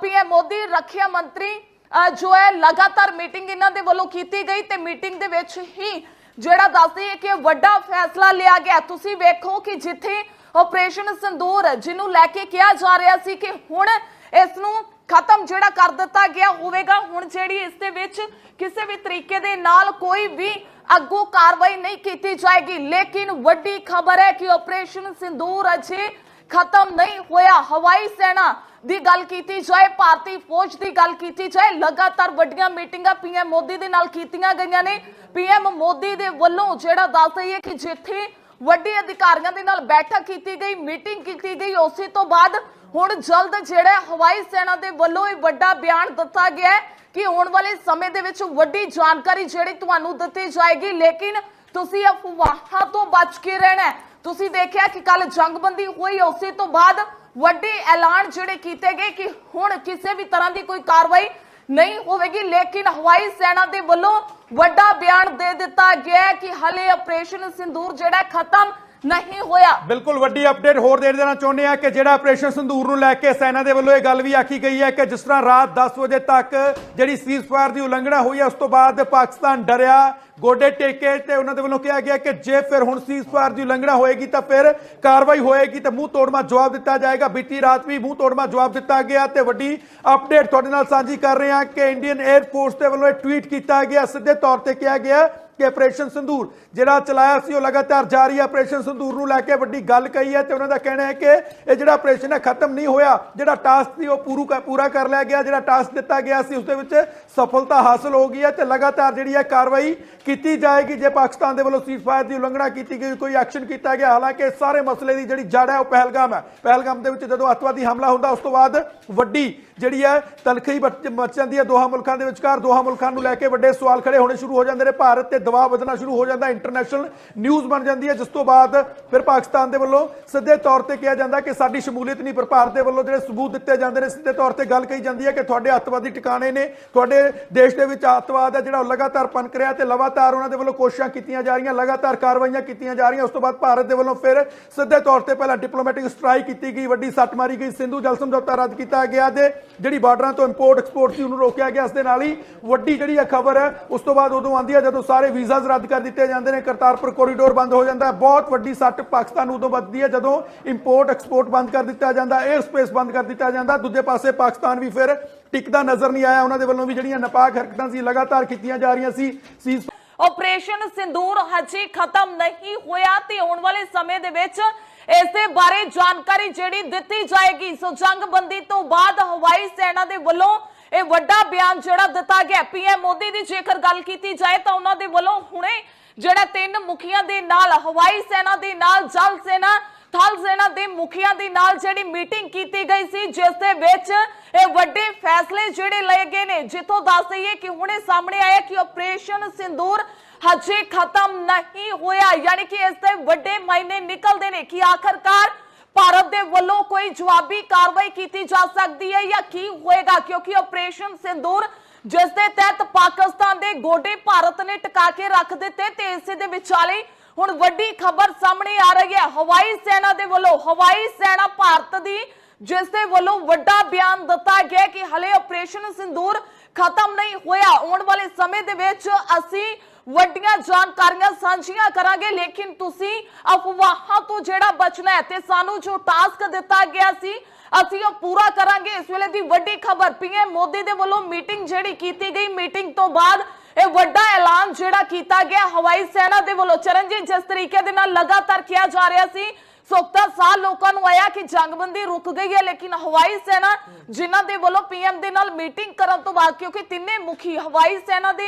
ਪੀਐਮ ਮੋਦੀ, ਰੱਖਿਆ ਮੰਤਰੀ ਜੋ ਹੈ, ਲਗਾਤਾਰ ਮੀਟਿੰਗ ਇਹਨਾਂ ਦੇ ਵੱਲੋਂ ਕੀਤੀ ਗਈ ਤੇ ਮੀਟਿੰਗ ਦੇ ਵਿੱਚ ਹੀ ਜਿਹੜਾ ਦੱਸਦੀ ਹੈ ਕਿ ਵੱਡਾ ਫੈਸਲਾ ਲਿਆ ਗਿਆ। ਤੁਸੀਂ ਵੇਖੋ ਕਿ ਜਿੱਥੇ ਆਪਰੇਸ਼ਨ ਸੰਦੂਰ, ਜਿਹਨੂੰ ਲੈ ਕੇ ਕਿਹਾ ਜਾ ਰਿਹਾ ਸੀ ਕਿ ਹੁਣ ਇਸ ਨੂੰ ਖਤਮ ਜਿਹੜਾ ਕਰ ਦਿੱਤਾ ਗਿਆ ਹੋਵੇਗਾ, ਹੁਣ ਜਿਹੜੀ ਇਸ ਦੇ ਵਿੱਚ ਕਿਸੇ ਵੀ ਤਰੀਕੇ ਦੇ ਨਾਲ ਕੋਈ ਵੀ ਅੱਗੋਂ ਕਾਰਵਾਈ ਨਹੀਂ ਕੀਤੀ ਜਾਏਗੀ। ਲੇਕਿਨ ਵੱਡੀ ਖਬਰ ਹੈ ਕਿ ਆਪਰੇਸ਼ਨ ਸਿੰਦੂਰ ਅਜੇ ਖਤਮ ਨਹੀਂ ਹੋਇਆ। ਹਵਾਈ ਸੈਨਾ ਦੀ ਗੱਲ ਕੀਤੀ ਜਾਏ, ਭਾਰਤੀ ਫੌਜ ਦੀ ਗੱਲ ਕੀਤੀ ਜਾਏ, ਲਗਾਤਾਰ ਵੱਡੀਆਂ ਮੀਟਿੰਗਾਂ ਪੀਐਮ ਮੋਦੀ ਦੇ ਨਾਲ ਕੀਤੀਆਂ ਗਈਆਂ ਨੇ। ਪੀਐਮ ਮੋਦੀ ਦੇ ਵੱਲੋਂ ਜਿਹੜਾ ਦੱਸ ਰਹੀ ਹੈ ਕਿ ਜਿੱਥੇ ਵੱਡੇ ਅਧਿਕਾਰੀਆਂ ਦੇ ਨਾਲ ਬੈਠਕ ਕੀਤੀ ਗਈ, ਮੀਟਿੰਗ ਕੀਤੀ ਗਈ, ਉਸੇ ਤੋਂ ਬਾਅਦ ਹੁਣ ਜਲਦ ਜਿਹੜਾ ਹਵਾਈ ਸੈਨਾ ਦੇ ਵੱਲੋਂ ਇਹ ਵੱਡਾ ਬਿਆਨ ਦਿੱਤਾ ਗਿਆ ਕਿ ਆਉਣ ਵਾਲੇ ਸਮੇਂ ਦੇ ਵਿੱਚ ਵੱਡੀ ਜਾਣਕਾਰੀ ਜਿਹੜੀ ਤੁਹਾਨੂੰ ਦਿੱਤੀ ਜਾਏਗੀ। ਲੇਕਿਨ ਤੁਸੀਂ ਅਫਵਾਹਾਂ ਤੋਂ ਬਚ ਕੇ ਰਹਿਣਾ ਤੁਸੀਂ ਦੇਖਿਆ ਕਿ ਕੱਲ ਜੰਗਬੰਦੀ ਹੋਈ, ਉਸੇ ਤੋਂ ਬਾਅਦ ਵੱਡੇ ਐਲਾਨ ਜਿਹੜੇ ਕੀਤੇ ਗਏ ਕਿ ਹੁਣ ਕਿਸੇ ਵੀ ਤਰ੍ਹਾਂ ਦੀ ਕੋਈ ਕਾਰਵਾਈ ਨਹੀਂ ਹੋਵੇਗੀ, ਲੇਕਿਨ ਹਵਾਈ ਸੈਨਾ ਦੇ ਵੱਲੋਂ ਵੱਡਾ ਬਿਆਨ ਦੇ ਦਿੱਤਾ ਗਿਆ ਕਿ ਹਲੇ ਆਪਰੇਸ਼ਨ ਸਿੰਦੂਰ ਜਿਹੜਾ ਖਤਮ ਨਹੀਂ ਹੋਇਆ। ਬਿਲਕੁਲ ਵੱਡੀ ਅਪਡੇਟ ਹੋਰ ਦੇ ਦੇਣਾ ਚਾਹੁੰਦੇ ਆ ਕਿ ਜਿਹੜਾ ਆਪਰੇਸ਼ਨ ਸੰਦੂਰ ਨੂੰ ਲੈ ਕੇ ਸੈਨਾ ਦੇ ਵੱਲੋਂ ਇਹ ਗੱਲ ਵੀ ਆਖੀ ਗਈ ਹੈ ਕਿ ਜਿਸ ਤਰ੍ਹਾਂ ਰਾਤ 10 ਵਜੇ ਤੱਕ ਜਿਹੜੀ ਸੀਜ਼ਫਾਇਰ ਦੀ ਉਲੰਘਣਾ ਹੋਈ ਹੈ, ਉਸ ਤੋਂ ਬਾਅਦ ਪਾਕਿਸਤਾਨ ਡਰਿਆ, ਗੋਡੇ ਟੇਕੇ ਤੇ ਉਹਨਾਂ ਦੇ ਵੱਲੋਂ ਕਿਹਾ ਗਿਆ ਕਿ ਜੇ ਫਿਰ ਹੁਣ ਸੀਜ਼ਫਾਇਰ ਦੀ ਉਲੰਘਣਾ ਹੋਏਗੀ ਤਾਂ ਫਿਰ ਕਾਰਵਾਈ ਹੋਏਗੀ ਤੇ ਮੂੰਹ ਤੋੜਮਾ ਜਵਾਬ ਦਿੱਤਾ ਜਾਏਗਾ। ਬੀਤੀ ਰਾਤ ਵੀ ਮੂੰਹ ਤੋੜਮਾ ਜਵਾਬ ਦਿੱਤਾ ਗਿਆ ਤੇ ਵੱਡੀ ਅਪਡੇਟ ਤੁਹਾਡੇ ਨਾਲ ਸਾਂਝੀ ਕਰ ਰਹੇ ਹਾਂ ਕਿ ਇੰਡੀਅਨ 에ਅਰ ਫੋਰਸ ਦੇ ਵੱਲੋਂ ਇਹ ਟਵੀਟ ਕੀਤਾ ਗਿਆ। ਸਿੱਧੇ ਤੌਰ ਤੇ ਕਿਹਾ ਗਿਆ ਕਿ ਆਪਰੇਸ਼ਨ ਸੰਧੂਰ ਜਿਹੜਾ ਚਲਾਇਆ ਸੀ ਉਹ ਲਗਾਤਾਰ ਜਾਰੀ ਹੈ। ਆਪਰੇਸ਼ਨ ਸੰਧੂਰ ਨੂੰ ਲੈ ਕੇ ਵੱਡੀ ਗੱਲ ਕਹੀ ਹੈ ਤੇ ਉਹਨਾਂ ਦਾ ਕਹਿਣਾ ਹੈ ਕਿ ਇਹ ਜਿਹੜਾ ਆਪਰੇਸ਼ਨ ਹੈ ਖਤਮ ਨਹੀਂ ਹੋਇਆ। ਜਿਹੜਾ ਟਾਸਕ ਸੀ ਉਹ ਪੂਰੂ ਪੂਰਾ ਕਰ ਲਿਆ ਗਿਆ। ਜਿਹੜਾ ਟਾਸਕ ਦਿੱਤਾ ਗਿਆ ਸੀ ਉਸ ਦੇ ਵਿੱਚ ਸਫਲਤਾ ਹਾਸਲ ਹੋ ਗਈ ਹੈ ਤੇ ਲਗਾਤਾਰ ਜਿਹੜੀ ਹੈ ਕਾਰਵਾਈ ਕੀਤੀ ਜਾਏਗੀ। ਜੇ ਪਾਕਿਸਤਾਨ ਦੇ ਵੱਲੋਂ ਸੀਜ਼ਫਾਇਰ ਦੀ ਉਲੰਘਣਾ ਕੀਤੀ ਗਈ, ਕੋਈ ਐਕਸ਼ਨ ਕੀਤਾ ਗਿਆ, ਹਾਲਾਂਕਿ ਇਸ ਸਾਰੇ ਮਸਲੇ ਦੀ ਜਿਹੜੀ ਜੜ ਹੈ ਉਹ ਪਹਿਲਗਾਮ ਹੈ। ਪਹਿਲਗਾਮ ਦੇ ਵਿੱਚ ਜਦੋਂ ਅੱਤਵਾਦੀ ਹਮਲਾ ਹੁੰਦਾ, ਉਸ ਤੋਂ ਬਾਅਦ ਵੱਡੀ ਜਿਹੜੀ ਹੈ ਤਲਖੀ ਮਚ ਮਚ ਜਾਂਦੀ ਹੈ। ਦੋਹਾਂ ਮੁਲਕਾਂ ਦੇ ਵਿਚਕਾਰ ਦੋਹਾਂ ਮੁਲਕਾਂ ਨੂੰ ਲੈ ਕੇ ਵੱਡੇ ਸਵਾਲ ਖੜੇ ਹੋਣੇ ਸ਼ੁਰੂ ਹੋ ਜਾਂਦੇ ਨੇ। ਭਾਰਤ ਤੇ ਦਬਾਅ ਵਧਣਾ ਸ਼ੁਰੂ ਹੋ ਜਾਂਦਾ ਇੰਟਰਨੈਸ਼ਨਲ ਨਿਊਜ਼ ਬਣ ਜਾਂਦੀ ਹੈ। ਜਿਸ ਤੋਂ ਬਾਅਦ ਫਿਰ ਪਾਕਿਸਤਾਨ ਦੇ ਵੱਲੋਂ ਸਿੱਧੇ ਤੌਰ ਤੇ ਕਿਹਾ ਜਾਂਦਾ ਕਿ ਸਾਡੀ ਸ਼ਮੂਲੀਅਤ ਨਹੀਂ, ਪਰ ਭਾਰਤ ਦੇ ਵੱਲੋਂ ਜਿਹੜੇ ਸਬੂਤ ਦਿੱਤੇ ਜਾਂਦੇ ਨੇ, ਸਿੱਧੇ ਤੌਰ ਤੇ ਗੱਲ ਕਹੀ ਜਾਂਦੀ ਹੈ ਕਿ ਤੁਹਾਡੇ ਅੱਤਵਾਦੀ ਟਿਕਾਣੇ ਨੇ, ਤੁਹਾਡੇ ਦੇਸ਼ ਦੇ ਵਿੱਚ ਅੱਤਵਾਦ ਹੈ ਜਿਹੜਾ ਉਹ ਲਗਾਤਾਰ ਪਨਕ ਰਿਹਾ ਤੇ ਲਗਾਤਾਰ ਉਹਨਾਂ ਦੇ ਵੱਲੋਂ ਕੋਸ਼ਿਸ਼ਾਂ ਕੀਤੀਆਂ ਜਾ ਰਹੀਆਂ, ਲਗਾਤਾਰ ਕਾਰਵਾਈਆਂ ਕੀਤੀਆਂ ਜਾ ਰਹੀਆਂ। ਉਸ ਤੋਂ ਬਾਅਦ ਭਾਰਤ ਦੇ ਵੱਲੋਂ ਫਿਰ ਸਿੱਧੇ ਤੌਰ ਤੇ ਪਹਿਲਾਂ ਡਿਪਲੋਮੈਟਿਕ ਸਟ੍ਰਾਈਕ ਕੀਤੀ ਗਈ, ਵੱਡੀ ਸੱਟ ਮਾਰੀ ਗਈ। ਸਿੰਧੂ ਜਲ ਸਮਝੌਤਾ ਰੱਦ ਕੀਤਾ ਗਿਆ ਤੇ ਜਿਹੜੀ ਬਾਰਡਰਾਂ ਤੋਂ ਇੰਪੋਰਟ ਐਕਸਪੋਰਟ ਸੀ, ਉਹਨੂੰ ਰੋਕਿਆ ਗਿਆ। ਇਸ ਦੇ ਨਾਲ ਹੀ ਵੱਡੀ ਜਿਹੜੀ ਇਹ ਖਬਰ ਹੈ, ਉਸ ਤੋਂ ਬਾਅਦ ਉਦੋਂ ਆਉਂਦੀ ਹੈ ਜਦੋਂ ਸਾਰੇ ਵੀਜ਼ਾਸ ਰੱਦ ਕਰ ਦਿੱਤੇ ਜਾਂਦੇ ਨੇ। ਕਰਤਾਰਪੁਰ ਕੋਰੀਡੋਰ ਬੰਦ ਹੋ ਜਾਂਦਾ ਹੈ। ਬਹੁਤ ਵੱਡੀ ਸੱਟ ਪਾਕਿਸਤਾਨ ਉਦੋਂ ਵੱਜਦੀ ਹੈ ਜਦੋਂ ਇੰਪੋਰਟ ਐਕਸਪੋਰਟ ਬੰਦ ਕਰ ਦਿੱਤਾ ਜਾਂਦਾ 에ਅਰ ਸਪੇਸ ਬੰਦ ਕਰ ਦਿੱਤਾ ਜਾਂਦਾ। ਦੂਜੇ ਪਾਸੇ ਪਾਕਿਸਤਾਨ ਵੀ ਫਿਰ ਟਿਕਦਾ ਨਜ਼ਰ ਨਹੀਂ ਆਇਆ। ਉਹਨਾਂ ਦੇ ਵੱਲੋਂ ਵੀ ਜਿਹੜੀਆਂ ਨਾਪਾਕ ਹਰਕਤਾਂ ਸੀ, ਲਗਾਤਾਰ ਕੀਤੀਆਂ ਜਾ ਰਹੀਆਂ ਸੀ। ਸੀ ਆਪਰੇਸ਼ਨ ਸਿੰਦੂਰ ਹਜੇ ਖਤਮ ਨਹੀਂ ਹੋਇਆ ਤੇ ਆਉਣ ਵਾਲੇ ਸਮੇਂ ਦੇ ਵਿੱਚ ਇਸ ਦੇ ਬਾਰੇ ਜਾਣਕਾਰੀ ਜਿਹੜੀ ਦਿੱਤੀ ਜਾਏਗੀ। ਸੋ ਜੰਗਬੰਦੀ ਤੋਂ ਬਾਅਦ ਹਵਾਈ ਸੈਨਾ ਦੇ ਵੱਲੋਂ ਇਹ ਵੱਡਾ ਬਿਆਨ ਜਿਹੜਾ ਦਿੱਤਾ ਗਿਆ। ਪੀਐਮ ਮੋਦੀ ਦੀ ਜੇਕਰ ਗੱਲ ਕੀਤੀ ਜਾਏ ਤਾਂ ਉਹਨਾਂ ਦੇ ਵੱਲੋਂ ਹੁਣੇ ਜਿਹੜਾ ਤਿੰਨ ਮੁਖੀਆਂ ਦੇ ਨਾਲ, ਹਵਾਈ ਸੈਨਾ ਦੇ ਨਾਲ, ਜਲ ਸੈਨਾ, ਥਲ ਸੈਨਾ ਦੇ ਮੁਖੀਆਂ ਦੇ ਨਾਲ ਜਿਹੜੀ ਮੀਟਿੰਗ ਕੀਤੀ ਗਈ ਸੀ, ਜਿਸ ਦੇ ਵਿੱਚ ਇਹ ਵੱਡੇ ਫੈਸਲੇ ਜਿਹੜੇ ਲਏ ਗਏ ਨੇ। ਜਿੱਥੋਂ ਦੱਸ ਦਈਏ ਕਿ ਹੁਣੇ ਸਾਹਮਣੇ ਆਇਆ ਕਿ ਆਪਰੇਸ਼ਨ ਸਿੰਦੂਰ ਹਜੇ ਖਤਮ ਨਹੀਂ ਹੋਇਆ, ਯਾਨੀ ਕਿ ਇਸ ਦੇ ਵੱਡੇ ਮਾਇਨੇ ਨਿਕਲਦੇ ਨੇ ਕਿ ਆਖਰਕਾਰ ਭਾਰਤ ਦੇ ਵੱਲੋਂ ਕੋਈ ਜਵਾਬੀ ਕਾਰਵਾਈ ਕੀਤੀ ਜਾ ਸਕਦੀ ਹੈ ਜਾਂ ਕੀ ਹੋਏਗਾ? ਕਿਉਂਕਿ ਆਪਰੇਸ਼ਨ ਸਿੰਦੂਰ, ਜਿਸ ਦੇ ਤਹਿਤ ਪਾਕਿਸਤਾਨ ਦੇ ਗੋਡੇ ਭਾਰਤ ਨੇ ਟਿਕਾ ਕੇ ਰੱਖ ਦਿੱਤੇ ਤੇ ਇਸੇ ਦੇ ਵਿਚਾਲੇ ਹੁਣ ਵੱਡੀ ਖਬਰ ਸਾਹਮਣੇ ਆ ਰਹੀ ਹੈ। ਹਵਾਈ ਸੈਨਾ ਦੇ ਵੱਲੋਂ, ਹਵਾਈ ਸੈਨਾ ਭਾਰਤ ਦੀ, ਜਿਸ ਦੇ ਵੱਲੋਂ ਵੱਡਾ ਬਿਆਨ ਦਿੱਤਾ ਗਿਆ ਕਿ ਹਲੇ ਆਪਰੇਸ਼ਨ ਸਿੰਦੂਰ ਖਤਮ ਨਹੀਂ ਹੋਇਆ। ਆਉਣ ਵਾਲੇ ਸਮੇਂ ਦੇ ਵਿੱਚ ਅਸੀਂ ਵੱਡੀਆਂ ਜਾਣਕਾਰੀਆਂ ਸਾਂਝੀਆਂ ਕਰਾਂਗੇ, ਲੇਕਿਨ ਤੁਸੀਂ ਅਫਵਾਹਾਂ ਤੋਂ ਜਿਹੜਾ ਬਚਣਾ ਹੈ ਤੇ ਸਾਨੂੰ ਜੋ ਟਾਸਕ ਦਿੱਤਾ ਗਿਆ ਸੀ, ਅਸੀਂ ਉਹ ਪੂਰਾ ਕਰਾਂਗੇ। ਇਸ ਵੇਲੇ ਦੀ ਵੱਡੀ ਖਬਰ ਪੀਐਮ ਮੋਦੀ ਦੇ ਵੱਲੋਂ ਮੀਟਿੰਗ ਜਿਹੜੀ ਕੀਤੀ ਗਈ, ਮੀਟਿੰਗ ਤੋਂ ਬਾਅਦ ਇਹ ਵੱਡਾ ਐਲਾਨ ਜਿਹੜਾ ਕੀਤਾ ਗਿਆ, ਹਵਾਈ ਸੈਨਾ ਦੇ ਵੱਲੋਂ। ਚਰਨਜੀਤ, ਜਿਸ ਤਰੀਕੇ ਦੇ ਨਾਲ ਲਗਾਤਾਰ ਕਿਹਾ ਜਾ ਰਿਹਾ ਸੀ ਸੋਕਤਾ ਸਾਲ ਲੋਕਾਂ ਨੂੰ ਆਇਆ ਕਿ ਜੰਗਬੰਦੀ ਰੁਕ ਗਈ ਹੈ ਲੇਕਿਨ ਹਵਾਈ ਸੈਨਾ ਜਿਨ੍ਹਾਂ ਦੇ ਵੱਲੋਂ ਪੀਐਮ ਦੇ ਨਾਲ ਮੀਟਿੰਗ ਕਰਨ ਤੋਂ ਬਾਅਦ ਕਿਉਂਕਿ ਤਿੰਨੇ ਮੁਖੀ ਹਵਾਈ ਸੈਨਾ ਦੇ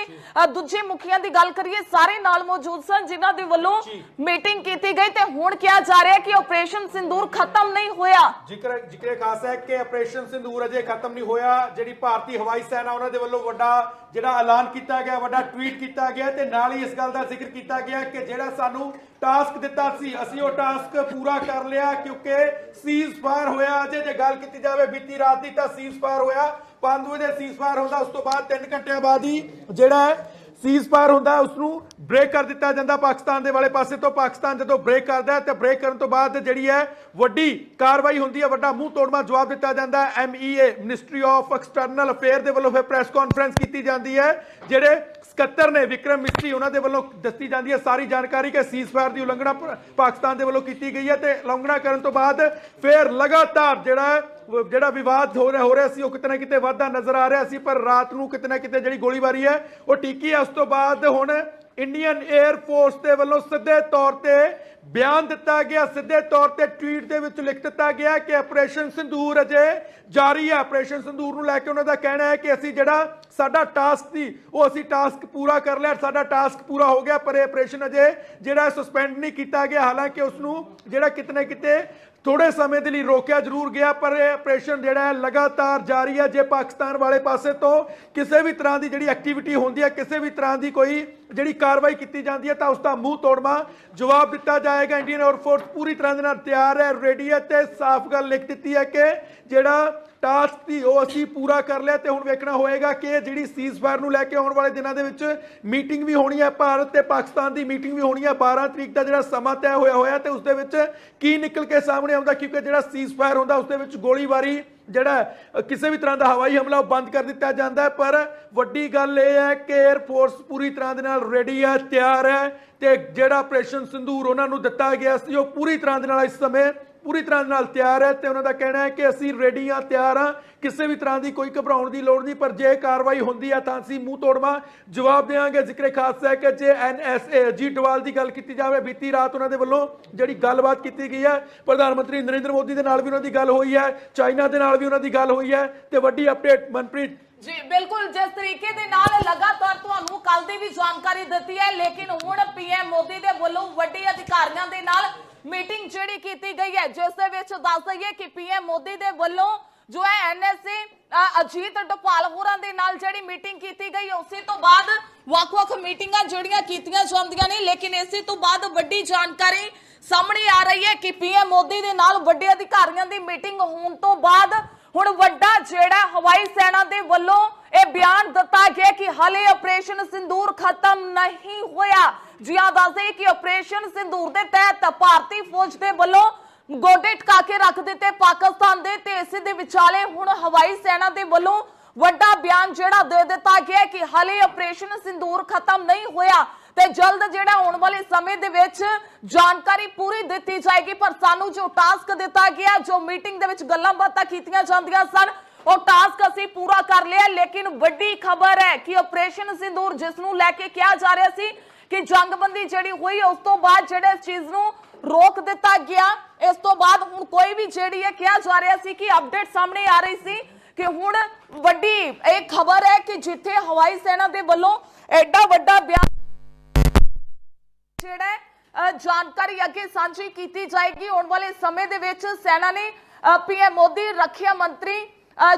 ਦੂਜੇ ਮੁਖੀਆਂ ਦੀ ਗੱਲ ਕਰੀਏ ਸਾਰੇ ਨਾਲ ਮੌਜੂਦ ਸਨ ਜਿਨ੍ਹਾਂ ਦੇ ਵੱਲੋਂ ਮੀਟਿੰਗ ਕੀਤੀ ਗਈ ਤੇ ਹੁਣ ਕਿਹਾ ਜਾ ਰਿਹਾ ਕਿ ਆਪਰੇਸ਼ਨ ਸਿੰਦੂਰ ਖਤਮ ਨਹੀਂ ਹੋਇਆ। ਜ਼ਿਕਰ ਜ਼ਿਕਰ ਖਾਸ ਹੈ ਕਿ ਆਪਰੇਸ਼ਨ ਸਿੰਦੂਰ ਅਜੇ ਖਤਮ ਨਹੀਂ ਹੋਇਆ। ਜਿਹੜੀ ਭਾਰਤੀ ਹਵਾਈ ਸੈਨਾ ਉਹਨਾਂ ਦੇ ਵੱਲੋਂ ਵੱਡਾ ਜਿਹੜਾ ਐਲਾਨ ਕੀਤਾ ਗਿਆ ਵੱਡਾ ਟਵੀਟ ਕੀਤਾ ਗਿਆ ਤੇ ਨਾਲ ਹੀ ਇਸ ਗੱਲ ਦਾ ਜ਼ਿਕਰ ਕੀਤਾ ਗਿਆ ਕਿ ਜਿਹੜਾ ਸਾਨੂੰ ਟਾਸਕ ਦਿੱਤਾ ਸੀ। ਅਸੀਂ ਉਹ ਟਾਸਕ ਪੂਰਾ ਕਰ ਲਿਆ ਕਿਉਂਕਿ ਸੀਜ਼ ਫਾਇਰ ਹੋਇਆ ਅਜੇ। ਜੇ ਗੱਲ ਕੀਤੀ ਜਾਵੇ ਬੀਤੀ ਰਾਤ ਦੀ ਤਾਂ ਸੀਜ਼ ਫਾਇਰ ਹੋਇਆ। ਪੰਜ ਵਜੇ ਸੀਜ਼ ਫਾਇਰ ਹੁੰਦਾ, ਉਸ ਤੋਂ ਬਾਅਦ 3 ਘੰਟਿਆਂ ਬਾਅਦ ਹੀ ਜਿਹੜਾ ਹੈ ਸੀਜ਼ ਫਾਇਰ ਹੁੰਦਾ ਉਸ ਨੂੰ ਬ੍ਰੇਕ ਕਰ ਦਿੱਤਾ ਜਾਂਦਾ ਪਾਕਿਸਤਾਨ ਦੇ ਵਾਲੇ ਪਾਸੇ ਤੋਂ। ਪਾਕਿਸਤਾਨ ਜਦੋਂ ਬ੍ਰੇਕ ਕਰਦਾ ਹੈ, ਤੇ ਬ੍ਰੇਕ ਕਰਨ ਤੋਂ ਬਾਅਦ ਜਿਹੜੀ ਹੈ, ਵੱਡੀ ਕਾਰਵਾਈ ਹੁੰਦੀ ਹੈ। ਵੱਡਾ ਮੂੰਹ ਤੋੜਮਾ ਜਵਾਬ ਦਿੱਤਾ ਜਾਂਦਾ ਹੈ। MEA ministry of external affair ਦੇ ਵੱਲੋਂ ਫਿਰ ਪ੍ਰੈਸ ਕਾਨਫਰੰਸ ਕੀਤੀ ਜਾਂਦੀ ਹੈ, ਜਿਹੜੇ ਸਕੱਤਰ ਨੇ ਵਿਕਰਮ ਮਿਸਟਰੀ ਉਹਨਾਂ ਦੇ ਵੱਲੋਂ ਦੱਸੀ ਜਾਂਦੀ ਹੈ, ਸਾਰੀ ਜਾਣਕਾਰੀ ਕਿ ਸੀਜ਼ਫਾਇਰ ਦੀ ਉਲੰਘਣਾ ਪਾਕਿਸਤਾਨ ਦੇ ਵੱਲੋਂ ਕੀਤੀ ਗਈ ਹੈ ਤੇ ਉਲੰਘਣਾ ਕਰਨ ਤੋਂ ਬਾਅਦ ਫਿਰ ਲਗਾਤਾਰ ਜਿਹੜਾ ਜਿਹੜਾ ਵਿਵਾਦ ਹੋ ਰਿਹਾ ਹੋ ਰਿਹਾ ਸੀ, ਉਹ ਕਿਤੇ ਨਾ ਕਿਤੇ ਵਾਧਾ ਨਜ਼ਰ ਆ ਰਿਹਾ ਸੀ, ਪਰ ਰਾਤ ਨੂੰ ਕਿਤੇ ਨਾ ਕਿਤੇ ਜਿਹੜੀ ਗੋਲੀਬਾਰੀ ਹੈ, ਉਹ ਟਿੱਕੀ ਹੈ। ਉਸ ਤੋਂ ਬਾਅਦ ਹੁਣ ਇੰਡੀਅਨ 에ਅਰ ਫੋਰਸ ਦੇ ਵੱਲੋਂ ਸਿੱਧੇ ਤੌਰ ਤੇ ਬਿਆਨ ਦਿੱਤਾ ਗਿਆ, ਸਿੱਧੇ ਤੌਰ ਤੇ ਟਵੀਟ ਦੇ ਵਿੱਚ ਲਿਖ ਦਿੱਤਾ ਗਿਆ ਕਿ ਆਪਰੇਸ਼ਨ ਸਿੰਦੂਰ ਅਜੇ ਜਾਰੀ ਹੈ। ਆਪਰੇਸ਼ਨ ਸੰਧੂਰ ਨੂੰ ਲੈ ਕੇ ਉਹਨਾਂ ਦਾ ਕਹਿਣਾ ਹੈ ਕਿ ਅਸੀਂ ਜਿਹੜਾ ਸਾਡਾ ਟਾਸਕ ਸੀ, ਉਹ ਅਸੀਂ ਟਾਸਕ ਪੂਰਾ ਕਰ ਲਿਆ, ਸਾਡਾ ਟਾਸਕ ਪੂਰਾ ਹੋ ਗਿਆ, ਪਰ ਇਹ ਆਪਰੇਸ਼ਨ ਅਜੇ ਜਿਹੜਾ ਸਸਪੈਂਡ ਨਹੀਂ ਕੀਤਾ ਗਿਆ, ਹਾਲਾਂਕਿ ਉਸ ਨੂੰ ਜਿਹੜਾ ਕਿਤੇ ਨਾ ਕਿਤੇ ਥੋੜੇ ਸਮੇਂ ਦੇ ਲਈ ਰੋਕਿਆ ਜ਼ਰੂਰ ਗਿਆ, ਪਰ ਇਹ ਆਪਰੇਸ਼ਨ ਜਿਹੜਾ ਹੈ ਲਗਾਤਾਰ ਜਾਰੀ ਹੈ, ਜੇ ਪਾਕਿਸਤਾਨ ਵਾਲੇ ਪਾਸੇ ਤੋਂ ਕਿਸੇ ਵੀ ਤਰ੍ਹਾਂ ਦੀ ਜਿਹੜੀ ਐਕਟੀਵਿਟੀ ਹੁੰਦੀ ਹੈ, ਕਿਸੇ ਵੀ ਤਰ੍ਹਾਂ ਦੀ ਕੋਈ ਜਿਹੜੀ ਕਾਰਵਾਈ ਕੀਤੀ ਜਾਂਦੀ ਹੈ, ਤਾਂ ਉਸ ਦਾ ਮੂੰਹ ਤੋੜਵਾ, ਜਵਾਬ ਦਿੱਤਾ ਜਾਏਗਾ ਇੰਡੀਅਨ 에ਅਰ ਫੋਰਸ ਪੂਰੀ ਤਰ੍ਹਾਂ ਦੇ ਨਾਲ ਤਿਆਰ ਹੈ ਰੈਡੀ ਹੈ ਤੇ ਸਾਫ਼ ਗੱਲ ਲਿਖ ਦਿੱਤੀ ਹੈ ਕਿ ਜਿਹੜਾ ਟਾਸਕ ਸੀ ਉਹ ਅਸੀਂ ਪੂਰਾ ਕਰ ਲਿਆ ਤੇ ਹੁਣ ਵੇਖਣਾ ਹੋਏਗਾ ਕਿ ਜਿਹੜੀ ਸੀਜ਼ਫਾਇਰ ਨੂੰ ਲੈ ਕੇ ਆਉਣ ਵਾਲੇ ਦਿਨਾਂ ਦੇ ਵਿੱਚ ਮੀਟਿੰਗ ਵੀ ਹੋਣੀ ਹੈ, ਭਾਰਤ ਤੇ ਪਾਕਿਸਤਾਨ ਦੀ ਮੀਟਿੰਗ ਵੀ ਹੋਣੀ ਹੈ। 12 ਤਰੀਕ ਦਾ ਜਿਹੜਾ ਸਮਾਂ ਤੈਅ ਹੋਇਆ ਹੋਇਆ ਤੇ ਉਸ ਦੇ ਵਿੱਚ ਕੀ ਨਿਕਲ ਕੇ ਸਾਹਮਣੇ ਆਉਂਦਾ, ਕਿਉਂਕਿ ਜਿਹੜਾ ਸੀਜ਼ਫਾਇਰ ਹੁੰਦਾ ਉਸ ਦੇ ਵਿੱਚ ਗੋਲੀਬਾਰੀ ਜਿਹੜਾ ਕਿਸੇ ਵੀ ਤਰ੍ਹਾਂ ਦਾ ਹਵਾਈ ਹਮਲਾ ਉਹ ਬੰਦ ਕਰ ਦਿੱਤਾ ਜਾਂਦਾ ਹੈ। ਪਰ ਵੱਡੀ ਗੱਲ ਇਹ ਹੈ ਕਿ 에ਅਰ ਫੋਰਸ ਪੂਰੀ ਤਰ੍ਹਾਂ ਦੇ ਨਾਲ ਰੈਡੀ ਹੈ, ਤਿਆਰ ਹੈ ਤੇ ਜਿਹੜਾ ਆਪਰੇਸ਼ਨ ਸਿੰਦੂਰ ਉਹਨਾਂ ਨੂੰ ਦਿੱਤਾ ਗਿਆ ਸੀ, ਉਹ ਪੂਰੀ ਤਰ੍ਹਾਂ ਦੇ ਨਾਲ ਇਸ ਸਮੇਂ ਪੂਰੀ ਤਰ੍ਹਾਂ ਨਾਲ ਤਿਆਰ ਹੈ ਤੇ ਉਹਨਾਂ ਦਾ ਕਹਿਣਾ ਹੈ ਕਿ ਅਸੀਂ ਰੈਡੀ ਹਾਂ ਤਿਆਰ ਹਾਂ। ਕਿਸੇ ਵੀ ਤਰ੍ਹਾਂ ਦੀ ਕੋਈ ਘਬਰਾਉਣ ਦੀ ਲੋੜ ਨਹੀਂ, ਪਰ ਜੇ ਕਾਰਵਾਈ ਹੁੰਦੀ ਹੈ ਤਾਂ ਅਸੀਂ ਮੂੰਹ ਤੋੜਵਾ। ਜਵਾਬ ਦੇਵਾਂਗੇ। ਜ਼ਿਕਰੇ ਖਾਸ ਹੈ ਕਿ ਜੇ ਐਨਐਸਏ ਅਜੀਤ ਡੋਵਾਲ ਦੀ ਗੱਲ ਕੀਤੀ ਜਾਵੇ, ਬੀਤੀ ਰਾਤ ਉਹਨਾਂ ਦੇ ਵੱਲੋਂ ਜਿਹੜੀ ਗੱਲਬਾਤ ਕੀਤੀ ਗਈ ਹੈ, ਪ੍ਰਧਾਨ ਮੰਤਰੀ ਨਰਿੰਦਰ ਮੋਦੀ ਦੇ ਨਾਲ ਵੀ ਉਹਨਾਂ ਦੀ ਗੱਲ ਹੋਈ ਹੈ, ਚਾਈਨਾ ਦੇ ਨਾਲ ਵੀ ਉਹਨਾਂ ਦੀ ਗੱਲ ਹੋਈ ਹੈ ਤੇ ਵੱਡੀ ਅਪਡੇਟ ਮਨਪ੍ਰੀਤ। ਜੀ, ਬਿਲਕੁਲ, ਜਿਸ ਤਰੀਕੇ ਦੇ ਨਾਲ ਲਗਾਤਾਰ ਤੁਹਾਨੂੰ ਕੱਲ ਦੀ ਵੀ ਜਾਣਕਾਰੀ ਦਿੱਤੀ ਹੈ, ਲੇਕਿਨ ਹੁਣ ਪੀਐਮ ਮੋਦੀ ਦੇ ਵੱਲੋਂ ਵੱਡੇ ਅਧਿਕਾਰੀਆਂ ਦੇ ਨਾਲ ਮੀਟਿੰਗ ਜਿਹੜੀ ਕੀਤੀ ਗਈ ਹੈ, ਜਿਸ ਦੇ ਵਿੱਚ ਦੱਸ ਦਈਏ ਕਿ ਪੀਐਮ ਮੋਦੀ ਦੇ ਵੱਲੋਂ ਜੋ ਹੈ ਐਨਐਸਏ ਅਜੀਤ ਡੋਪਾਲ ਹੋਰਾਂ ਦੇ ਨਾਲ ਜਿਹੜੀ ਮੀਟਿੰਗ ਕੀਤੀ ਗਈ, ਉਸੇ ਤੋਂ ਬਾਅਦ ਵੱਖ-ਵੱਖ ਮੀਟਿੰਗਾਂ ਜਿਹੜੀਆਂ ਕੀਤੀਆਂ ਜਾਂਦੀਆਂ ਨੇ, ਲੇਕਿਨ ਇਸੇ ਤੋਂ ਬਾਅਦ ਵੱਡੀ ਜਾਣਕਾਰੀ ਸਾਹਮਣੇ ਆ ਰਹੀ ਹੈ ਕਿ ਪੀਐਮ ਮੋਦੀ ਦੇ ਨਾਲ ਵੱਡੇ ਅਧਿਕਾਰੀਆਂ ਦੀ ਮੀਟਿੰਗ ਹੋਣ ਤੋਂ ਬਾਅਦ ਹੁਣ ਵੱਡਾ ਜਿਹੜਾ ਹਵਾਈ ਸੈਨਾ ਦੇ ਵੱਲੋਂ ਇਹ ਬਿਆਨ ਦਿੱਤਾ ਗਿਆ ਕਿ ਹਾਲੇ ਆਪਰੇਸ਼ਨ ਸਿੰਦੂਰ ਖਤਮ ਨਹੀਂ ਹੋਇਆ। ਜੀ ਆ ਦੱਸਦੇ ਕਿ ਆਪਰੇਸ਼ਨ ਸਿੰਦੂਰ ਦੇ ਤਹਿਤ ਭਾਰਤੀ ਫੌਜ ਦੇ ਵੱਲੋਂ ਗੋਡੇ ਟਕਾ ਕੇ ਰੱਖ ਦਿੱਤੇ ਪਾਕਿਸਤਾਨ ਦੇ ਤੇ ਇਸੇ ਦੇ ਵਿਚਾਲੇ ਹੁਣ ਹਵਾਈ ਸੈਨਾ ਦੇ ਵੱਲੋਂ ਵੱਡਾ ਬਿਆਨ ਜਿਹੜਾ ਦੇ ਦਿੱਤਾ ਗਿਆ ਕਿ ਹਾਲੇ ਆਪਰੇਸ਼ਨ ਸਿੰਦੂਰ ਖਤਮ ਨਹੀਂ ਹੋਇਆ ਤੇ ਜਲਦ ਜਿਹੜਾ ਆਉਣ ਵਾਲੇ ਸਮੇਂ ਦੇ ਵਿੱਚ ਜਾਣਕਾਰੀ ਪੂਰੀ ਦਿੱਤੀ ਜਾਏਗੀ, ਪਰ ਸਾਨੂੰ ਜੋ ਟਾਸਕ ਦਿੱਤਾ ਗਿਆ, ਜੋ ਮੀਟਿੰਗ ਦੇ ਵਿੱਚ ਗੱਲਾਂ ਬਾਤਾਂ ਕੀਤੀਆਂ ਜਾਂਦੀਆਂ ਸਨ, ਉਹ ਟਾਸਕ ਅਸੀਂ ਪੂਰਾ ਕਰ ਲਿਆ, ਲੇਕਿਨ ਵੱਡੀ ਖਬਰ ਹੈ ਕਿ ਆਪਰੇਸ਼ਨ ਸਿੰਦੂਰ ਜਿਸ ਨੂੰ ਲੈ ਕੇ ਕਿਹਾ ਜਾ ਰਿਹਾ ਸੀ ਕਿ ਜੰਗਬੰਦੀ ਜਿਹੜੀ ਹੋਈ, ਉਸ ਤੋਂ ਬਾਅਦ ਜਿਹੜੇ ਇਸ ਚੀਜ਼ ਨੂੰ ਰੋਕ ਦਿੱਤਾ ਗਿਆ। ਇਸ ਤੋਂ ਬਾਅਦ ਹੁਣ ਕੋਈ ਵੀ ਜਿਹੜੀ ਹੈ ਕਿਹਾ ਜਾ ਰਿਹਾ ਸੀ ਕਿ ਅਪਡੇਟ ਸਾਹਮਣੇ ਆ ਰਹੀ ਸੀ ਕਿ ਹੁਣ ਵੱਡੀ ਇਹ ਖਬਰ ਹੈ ਕਿ ਜਿੱਥੇ ਹਵਾਈ ਸੈਨਾ ਦੇ ਵੱਲੋਂ ਐਡਾ ਵੱਡਾ ਬਿਆਨ ਜਿਹੜਾ ਜਾਣਕਾਰੀ ਅੱਗੇ ਸਾਂਝੀ ਕੀਤੀ ਜਾਏਗੀ। ਆਉਣ ਵਾਲੇ ਸਮੇਂ ਦੇ ਵਿੱਚ ਸੈਨਾ ਨੇ ਪੀਐਮ ਮੋਦੀ, ਰੱਖਿਆ ਮੰਤਰੀ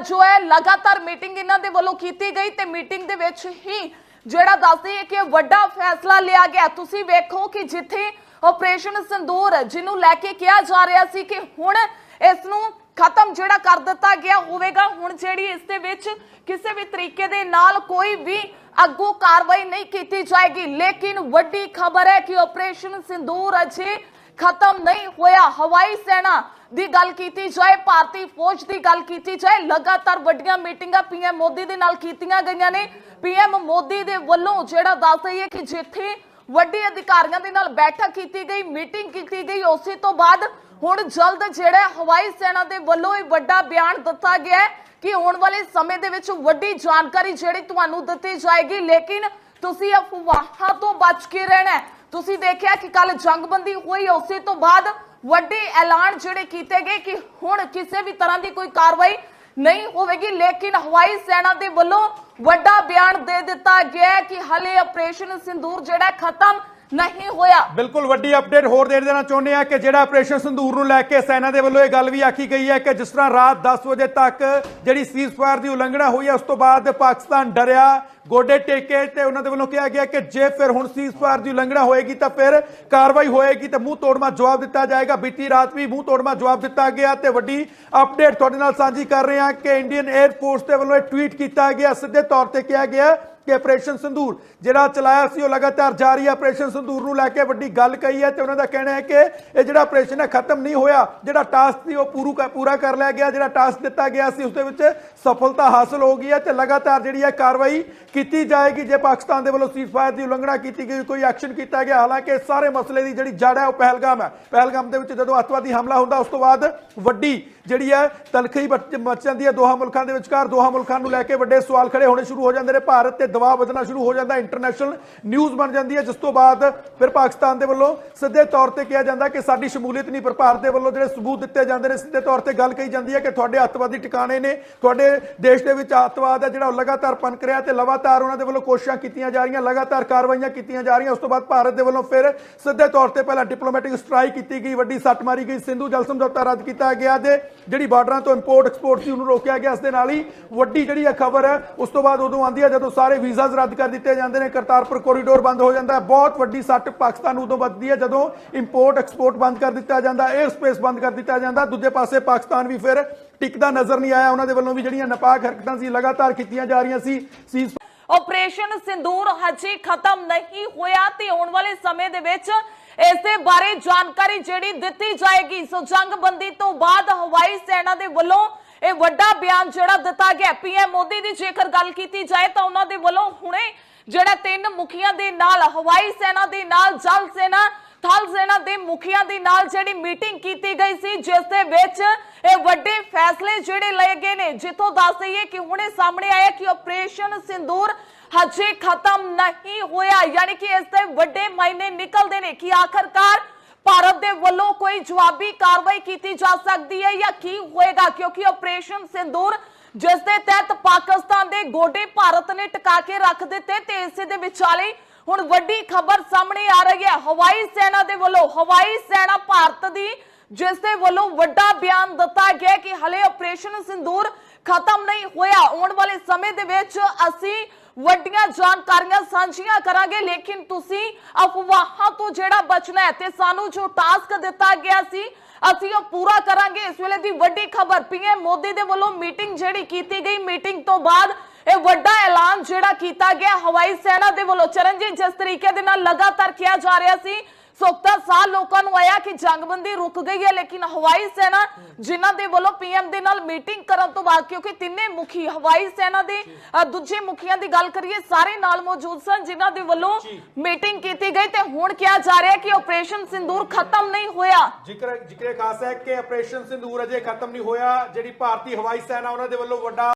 ਜੋ ਹੈ ਲਗਾਤਾਰ ਮੀਟਿੰਗ ਇਹਨਾਂ ਦੇ ਵੱਲੋਂ ਕੀਤੀ ਗਈ ਤੇ ਮੀਟਿੰਗ ਦੇ ਵਿੱਚ ਹੀ ਜਿਹੜਾ ਦੱਸਦੀ ਹੈ ਕਿ ਵੱਡਾ ਫੈਸਲਾ ਲਿਆ ਗਿਆ। ਤੁਸੀਂ ਵੇਖੋ ਕਿ ਜਿੱਥੇ ਆਪਰੇਸ਼ਨ ਸੰਦੂਰ, ਜਿਹਨੂੰ ਲੈ ਕੇ ਕਿਹਾ ਜਾ ਰਿਹਾ ਸੀ ਕਿ ਹੁਣ ਇਸ ਨੂੰ ਖਤਮ ਜਿਹੜਾ ਕਰ ਦਿੱਤਾ ਗਿਆ ਹੋਵੇਗਾ, ਹੁਣ ਜਿਹੜੀ ਇਸ ਦੇ ਵਿੱਚ ਕਿਸੇ ਵੀ ਤਰੀਕੇ ਦੇ ਨਾਲ ਕੋਈ ਵੀ ਅੱਗੋਂ ਕਾਰਵਾਈ ਨਹੀਂ ਕੀਤੀ ਜਾਏਗੀ। ਲੇਕਿਨ ਵੱਡੀ ਖਬਰ ਹੈ ਕਿ ਆਪਰੇਸ਼ਨ ਸਿੰਦੂਰ ਅਜੇ ਖਤਮ ਨਹੀਂ ਹੋਇਆ। ਹਵਾਈ ਸੈਨਾ ਦੀ ਗੱਲ ਕੀਤੀ ਜਾਏ, ਭਾਰਤੀ ਫੌਜ ਦੀ ਗੱਲ ਕੀਤੀ ਜਾਏ, ਲਗਾਤਾਰ ਵੱਡੀਆਂ ਮੀਟਿੰਗਾਂ ਪੀਐਮ ਮੋਦੀ ਦੇ ਨਾਲ ਕੀਤੀਆਂ ਗਈਆਂ ਨੇ। ਪੀਐਮ ਮੋਦੀ ਦੇ ਵੱਲੋਂ ਜਿਹੜਾ ਦੱਸ ਰਹੀ ਹੈ ਕਿ ਜਿੱਥੇ ਵੱਡੇ ਅਧਿਕਾਰੀਆਂ ਦੇ ਨਾਲ ਬੈਠਕ ਕੀਤੀ ਗਈ, ਮੀਟਿੰਗ ਕੀਤੀ ਗਈ, ਉਸੇ ਤੋਂ ਬਾਅਦ ਹੁਣ ਜਲਦ ਜਿਹੜਾ ਹਵਾਈ ਸੈਨਾ ਦੇ ਵੱਲੋਂ ਇਹ ਵੱਡਾ ਬਿਆਨ ਦਿੱਤਾ ਗਿਆ ਹੈ ਕਿ ਆਉਣ ਵਾਲੇ ਸਮੇਂ ਦੇ ਵਿੱਚ ਵੱਡੀ ਜਾਣਕਾਰੀ ਜਿਹੜੀ ਤੁਹਾਨੂੰ ਦਿੱਤੀ ਜਾਏਗੀ। ਲੇਕਿਨ ਤੁਸੀਂ ਅਫਵਾਹਾਂ ਤੋਂ ਬਚ ਕੇ ਰਹਿਣਾ ਹੈ। ਤੁਸੀਂ ਦੇਖਿਆ ਕਿ ਕੱਲ ਜੰਗਬੰਦੀ ਹੋਈ, ਉਸੇ ਤੋਂ ਬਾਅਦ ਵੱਡੇ ਐਲਾਨ ਜਿਹੜੇ ਕੀਤੇ ਗਏ ਕਿ ਹੁਣ ਕਿਸੇ ਵੀ ਤਰ੍ਹਾਂ ਦੀ ਕੋਈ ਕਾਰਵਾਈ ਨਹੀਂ ਹੋਵੇਗੀ, ਲੇਕਿਨ ਹਵਾਈ ਸੈਨਾ ਦੇ ਵੱਲੋਂ ਵੱਡਾ ਬਿਆਨ ਦੇ ਦਿੱਤਾ ਗਿਆ ਕਿ ਹਲੇ ਆਪਰੇਸ਼ਨ ਸਿੰਦੂਰ ਜਿਹੜਾ ਖਤਮ ਨਹੀਂ ਹੋਇਆ। ਬਿਲਕੁਲ ਵੱਡੀ ਅਪਡੇਟ ਹੋਰ ਦੇ ਦੇਣਾ ਚਾਹੁੰਦੇ ਆ ਕਿ ਜਿਹੜਾ ਆਪਰੇਸ਼ਨ ਸੰਦੂਰ ਨੂੰ ਲੈ ਕੇ ਸੈਨਾ ਦੇ ਵੱਲੋਂ ਇਹ ਗੱਲ ਵੀ ਆਖੀ ਗਈ ਹੈ ਕਿ ਜਿਸ ਤਰ੍ਹਾਂ ਰਾਤ 10 ਵਜੇ ਤੱਕ ਜਿਹੜੀ ਸੀਜ਼ਫਾਇਰ ਦੀ ਉਲੰਘਣਾ ਹੋਈ ਹੈ, ਉਸ ਤੋਂ ਬਾਅਦ ਪਾਕਿਸਤਾਨ ਡਰਿਆ, ਗੋਡੇ ਟੇਕੇ ਤੇ ਉਹਨਾਂ ਦੇ ਵੱਲੋਂ ਕਿਹਾ ਗਿਆ ਕਿ ਜੇ ਫਿਰ ਹੁਣ ਸੀਜ਼ਫਾਇਰ ਦੀ ਉਲੰਘਣਾ ਹੋਏਗੀ ਤਾਂ ਫਿਰ ਕਾਰਵਾਈ ਹੋਏਗੀ ਤੇ ਮੂੰਹ ਤੋੜਮਾ ਜਵਾਬ ਦਿੱਤਾ ਜਾਏਗਾ। ਬੀਤੀ ਰਾਤ ਵੀ ਮੂੰਹ ਤੋੜਮਾ ਜਵਾਬ ਦਿੱਤਾ ਗਿਆ ਤੇ ਵੱਡੀ ਅਪਡੇਟ ਤੁਹਾਡੇ ਨਾਲ ਸਾਂਝੀ ਕਰ ਰਹੇ ਹਾਂ ਕਿ ਇੰਡੀਅਨ 에ਅਰ ਫੋਰਸ ਦੇ ਵੱਲੋਂ ਇਹ ਟਵੀਟ ਕੀਤਾ ਗਿਆ। ਸਿੱਧੇ ਤੌਰ ਤੇ ਕਿਹਾ ਗਿਆ ਕਿ ਆਪਰੇਸ਼ਨ ਸੰਧੂਰ ਜਿਹੜਾ ਚਲਾਇਆ ਸੀ ਉਹ ਲਗਾਤਾਰ ਜਾਰੀ ਹੈ ਆਪਰੇਸ਼ਨ ਸੰਧੂਰ ਨੂੰ ਲੈ ਕੇ ਵੱਡੀ ਗੱਲ ਕਹੀ ਹੈ ਤੇ ਉਹਨਾਂ ਦਾ ਕਹਿਣਾ ਹੈ ਕਿ ਇਹ ਜਿਹੜਾ ਆਪਰੇਸ਼ਨ ਹੈ ਖਤਮ ਨਹੀਂ ਹੋਇਆ। ਜਿਹੜਾ ਟਾਸਕ ਸੀ ਉਹ ਪੂਰੂ ਪੂਰਾ ਕਰ ਲਿਆ ਗਿਆ। ਜਿਹੜਾ ਟਾਸਕ ਦਿੱਤਾ ਗਿਆ ਸੀ ਉਸ ਦੇ ਵਿੱਚ ਸਫਲਤਾ ਹਾਸਲ ਹੋ ਗਈ ਹੈ ਤੇ ਲਗਾਤਾਰ ਜਿਹੜੀ ਹੈ ਕਾਰਵਾਈ ਕੀਤੀ ਜਾਏਗੀ। ਜੇ ਪਾਕਿਸਤਾਨ ਦੇ ਵੱਲੋਂ ਸੀਜ਼ਫਾਇਰ ਦੀ ਉਲੰਘਣਾ ਕੀਤੀ ਗਈ, ਕੋਈ ਐਕਸ਼ਨ ਕੀਤਾ ਗਿਆ, ਹਾਲਾਂਕਿ ਇਸ ਸਾਰੇ ਮਸਲੇ ਦੀ ਜਿਹੜੀ ਜੜ ਹੈ ਉਹ ਪਹਿਲਗਾਮ ਹੈ। ਪਹਿਲਗਾਮ ਦੇ ਵਿੱਚ ਜਦੋਂ ਅੱਤਵਾਦੀ ਹਮਲਾ ਹੁੰਦਾ, ਉਸ ਤੋਂ ਬਾਅਦ ਵੱਡੀ ਜਿਹੜੀ ਹੈ ਤਲਖੀ ਮਚ ਮਚ ਜਾਂਦੀ ਹੈ ਦੋਹਾਂ ਮੁਲਕਾਂ ਦੇ ਵਿਚਕਾਰ, ਦੋਹਾਂ ਮੁਲਕਾਂ ਨੂੰ ਲੈ ਕੇ ਵੱਡੇ ਸਵਾਲ ਖੜੇ ਹੋਣੇ ਸ਼ੁਰੂ ਹੋ ਜਾਂਦੇ ਨੇ। ਭਾਰਤ ਤੇ ਦਬਾਅ ਵਧਣਾ ਸ਼ੁਰੂ ਹੋ ਜਾਂਦਾ ਇੰਟਰਨੈਸ਼ਨਲ ਨਿਊਜ਼ ਬਣ ਜਾਂਦੀ ਹੈ ਜਿਸ ਤੋਂ ਬਾਅਦ ਫਿਰ ਪਾਕਿਸਤਾਨ ਦੇ ਵੱਲੋਂ ਸਿੱਧੇ ਤੌਰ ਤੇ ਕਿਹਾ ਜਾਂਦਾ ਕਿ ਸਾਡੀ ਸ਼ਮੂਲੀਅਤ ਨਹੀਂ, ਪਰ ਭਾਰਤ ਦੇ ਵੱਲੋਂ ਜਿਹੜੇ ਸਬੂਤ ਦਿੱਤੇ ਜਾਂਦੇ ਨੇ, ਸਿੱਧੇ ਤੌਰ ਤੇ ਗੱਲ ਕਹੀ ਜਾਂਦੀ ਹੈ ਕਿ ਤੁਹਾਡੇ ਅੱਤਵਾਦੀ ਟਿਕਾਣੇ ਨੇ, ਤੁਹਾਡੇ ਦੇਸ਼ ਦੇ ਵਿੱਚ ਅੱਤਵਾਦ ਹੈ ਜਿਹੜਾ ਉਹ ਲਗਾਤਾਰ ਪਨਕ ਰਿਹਾ ਤੇ ਲਗਾਤਾਰ ਉਹਨਾਂ ਦੇ ਵੱਲੋਂ ਕੋਸ਼ਿਸ਼ਾਂ ਕੀਤੀਆਂ ਜਾ ਰਹੀਆਂ, ਲਗਾਤਾਰ ਕਾਰਵਾਈਆਂ ਕੀਤੀਆਂ ਜਾ ਰਹੀਆਂ। ਉਸ ਤੋਂ ਬਾਅਦ ਭਾਰਤ ਦੇ ਵੱਲੋਂ ਫਿਰ ਸਿੱਧੇ ਤੌਰ ਤੇ ਪਹਿਲਾਂ ਡਿਪਲੋਮੈਟਿਕ ਸਟ੍ਰਾਈਕ ਕੀਤੀ ਗਈ, ਵੱਡੀ ਸੱਟ ਮਾਰੀ ਗਈ, ਸਿੰਧੂ ਜਲ ਸਮਝੌਤਾ ਰੱਦ ਕੀਤਾ ਗਿਆ ਤੇ ਜਿਹੜੀ ਬਾਰਡਰਾਂ ਤੋਂ ਇੰਪੋਰਟ ਐਕਸਪੋਰਟ ਸੀ, ਉਹਨੂੰ ਰੋਕਿਆ ਗਿਆ। ਇਸ ਦੇ ਨਾਲ ਹੀ ਵੱਡੀ ਜਿਹੜੀ ਹੈ ਖਬਰ ਹੈ, ਉਸ ਤੋਂ ਬਾਅਦ ਉਦੋਂ ਆਂਦੀ ਹੈ ਜਦੋਂ ਸਾਰੇ ਵੀਜ਼ਾਸ ਰੱਦ ਕਰ ਦਿੱਤੇ ਜਾਂਦੇ ਨੇ, ਕਰਤਾਰਪੁਰ ਕੋਰੀਡੋਰ ਬੰਦ ਹੋ ਜਾਂਦਾ ਹੈ। ਬਹੁਤ ਵੱਡੀ ਸੱਟ ਪਾਕਿਸਤਾਨ ਨੂੰ ਉਦੋਂ ਵੱਧਦੀ ਹੈ, ਜਦੋਂ ਇੰਪੋਰਟ ਐਕਸਪੋਰਟ ਬੰਦ ਕਰ ਦਿੱਤਾ ਜਾਂਦਾ 에ਅਰ ਸਪੇਸ ਬੰਦ ਕਰ ਦਿੱਤਾ ਜਾਂਦਾ। ਦੂਜੇ ਪਾਸੇ ਪਾਕਿਸਤਾਨ ਵੀ ਫਿਰ ਟਿਕਦਾ ਨਜ਼ਰ ਨਹੀਂ ਆਇਆ। ਉਹਨਾਂ ਦੇ ਵੱਲੋਂ ਵੀ ਜਿਹੜੀਆਂ ਨਪਾਕ ਹਰਕਤਾਂ ਸੀ, ਲਗਾਤਾਰ ਕੀਤੀਆਂ ਜਾ ਰਹੀਆਂ ਸੀ, ਸੀਜ਼ ਆਪਰੇਸ਼ਨ ਸਿੰਦੂਰ ਹਜੇ ਖਤਮ ਨਹੀਂ ਹੋਇਆ ਤੇ ਆਉਣ ਵਾਲੇ ਸਮੇਂ ਦੇ ਵਿੱਚ ਇਸ ਦੇ ਬਾਰੇ ਜਾਣਕਾਰੀ ਜਿਹੜੀ ਦਿੱਤੀ ਜਾਏਗੀ। ਸੋ ਜੰਗਬੰਦੀ ਤੋਂ ਬਾਅਦ ਹਵਾਈ ਸੈਨਾ ਦੇ ਵੱਲੋਂ ਇਹ ਵੱਡਾ ਬਿਆਨ ਜਿਹੜਾ ਦਿੱਤਾ ਗਿਆ। ਪੀਐਮ ਮੋਦੀ ਦੀ ਜੇਕਰ ਗੱਲ ਕੀਤੀ ਜਾਏ ਤਾਂ ਉਹਨਾਂ ਦੇ ਵੱਲੋਂ ਹੁਣੇ ਜਿਹੜਾ ਤਿੰਨ ਮੁਖੀਆਂ ਦੇ ਨਾਲ ਹਵਾਈ ਸੈਨਾ ਦੇ ਨਾਲ, ਜਲ ਸੈਨਾ, ਥਲ ਸੈਨਾ ਦੇ ਮੁਖੀਆਂ ਦੇ ਨਾਲ ਜਿਹੜੀ ਮੀਟਿੰਗ ਕੀਤੀ ਗਈ ਸੀ, ਜਿਸ ਦੇ ਵਿੱਚ ਇਹ ਵੱਡੇ ਫੈਸਲੇ ਜਿਹੜੇ ਲਏ ਗਏ ਨੇ। ਜਿੱਥੋਂ ਦੱਸ ਦਈਏ ਕਿ ਹੁਣੇ ਸਾਹਮਣੇ ਆਇਆ ਕਿ ਆਪਰੇਸ਼ਨ ਸਿੰਦੂਰ ਹਜੇ ਖਤਮ ਨਹੀਂ ਹੋਇਆ। ਯਾਨੀ ਕਿ ਇਸ ਦੇ ਵੱਡੇ ਮਾਇਨੇ ਨਿਕਲਦੇ ਨੇ ਕਿ ਆਖਰਕਾਰ ਭਾਰਤ ਦੇ ਵੱਲੋਂ ਕੋਈ ਜਵਾਬੀ ਕਾਰਵਾਈ ਕੀਤੀ ਜਾ ਸਕਦੀ ਹੈ ਜਾਂ ਕੀ ਹੋਏਗਾ, ਕਿਉਂਕਿ ਆਪਰੇਸ਼ਨ ਸਿੰਦੂਰ, ਜਿਸ ਦੇ ਤਹਿਤ ਪਾਕਿਸਤਾਨ ਦੇ ਗੋਡੇ ਭਾਰਤ ਨੇ ਟਿਕਾ ਕੇ ਰੱਖ ਦਿੱਤੇ ਤੇ ਇਸੇ ਦੇ ਵਿਚਾਲੇ ਹੁਣ ਵੱਡੀ ਖਬਰ ਸਾਹਮਣੇ ਆ ਰਹੀ ਹੈ। ਹਵਾਈ ਸੈਨਾ ਦੇ ਵੱਲੋਂ, ਹਵਾਈ ਸੈਨਾ ਭਾਰਤ ਦੀ, ਜਿਸ ਦੇ ਵੱਲੋਂ ਵੱਡਾ ਬਿਆਨ ਦਿੱਤਾ ਗਿਆ ਕਿ ਹਲੇ ਆਪਰੇਸ਼ਨ ਸਿੰਦੂਰ ਖਤਮ ਨਹੀਂ ਹੋਇਆ। ਆਉਣ ਵਾਲੇ ਸਮੇਂ ਦੇ ਵਿੱਚ ਅਸੀਂ ਵੱਡੀਆਂ ਜਾਣਕਾਰੀਆਂ ਸਾਂਝੀਆਂ ਕਰਾਂਗੇ, ਲੇਕਿਨ ਤੁਸੀਂ ਅਫਵਾਹਾਂ ਤੋਂ ਜਿਹੜਾ ਬਚਣਾ ਹੈ ਤੇ ਸਾਨੂੰ ਜੋ ਟਾਸਕ ਦਿੱਤਾ ਗਿਆ ਸੀ, ਅਸੀਂ ਉਹ ਪੂਰਾ ਕਰਾਂਗੇ। ਇਸ ਵੇਲੇ ਦੀ ਵੱਡੀ ਖਬਰ ਪੀਐਮ ਮੋਦੀ ਦੇ ਵੱਲੋਂ ਮੀਟਿੰਗ ਜਿਹੜੀ ਕੀਤੀ ਗਈ, ਮੀਟਿੰਗ ਤੋਂ ਬਾਅਦ ਇਹ ਵੱਡਾ ਐਲਾਨ ਜਿਹੜਾ ਕੀਤਾ ਗਿਆ, ਹਵਾਈ ਸੈਨਾ ਦੇ ਵੱਲੋਂ। ਚਰਨਜੀਤ, ਜਿਸ ਤਰੀਕੇ ਦੇ ਨਾਲ ਲਗਾਤਾਰ ਕਿਹਾ ਜਾ ਰਿਹਾ ਸੀ ਸੁਖਤਾ ਸਾਹ ਲੋਕਾਂ ਨੂੰ ਆਇਆ ਕਿ ਜੰਗਬੰਦੀ ਰੁਕ ਗਈ ਹੈ ਲੇਕਿਨ ਹਵਾਈ ਸੈਨਾ ਜਿਨ੍ਹਾਂ ਦੇ ਵੱਲੋਂ ਪੀਐਮ ਦੇ ਨਾਲ ਮੀਟਿੰਗ ਕਰਨ ਤੋਂ ਬਾਅਦ ਕਿਉਂਕਿ ਤਿੰਨੇ ਮੁਖੀ ਹਵਾਈ ਸੈਨਾ ਦੇ ਦੂਜੇ ਮੁਖੀਆਂ ਦੀ ਗੱਲ ਕਰੀਏ ਸਾਰੇ ਨਾਲ ਮੌਜੂਦ ਸਨ ਜਿਨ੍ਹਾਂ ਦੇ ਵੱਲੋਂ ਮੀਟਿੰਗ ਕੀਤੀ ਗਈ ਤੇ ਹੁਣ ਕਿਹਾ ਜਾ ਰਿਹਾ ਕਿ ਆਪਰੇਸ਼ਨ ਸਿੰਦੂਰ ਖਤਮ ਨਹੀਂ ਹੋਇਆ। ਜ਼ਿਕਰ ਜ਼ਿਕਰ ਖਾਸ ਹੈ ਕਿ ਆਪਰੇਸ਼ਨ ਸਿੰਦੂਰ ਅਜੇ ਖਤਮ ਨਹੀਂ ਹੋਇਆ ਜਿਹੜੀ ਭਾਰਤੀ ਹਵਾਈ ਸੈਨਾ ਉਹਨਾਂ ਦੇ ਵੱਲੋਂ ਵੱਡਾ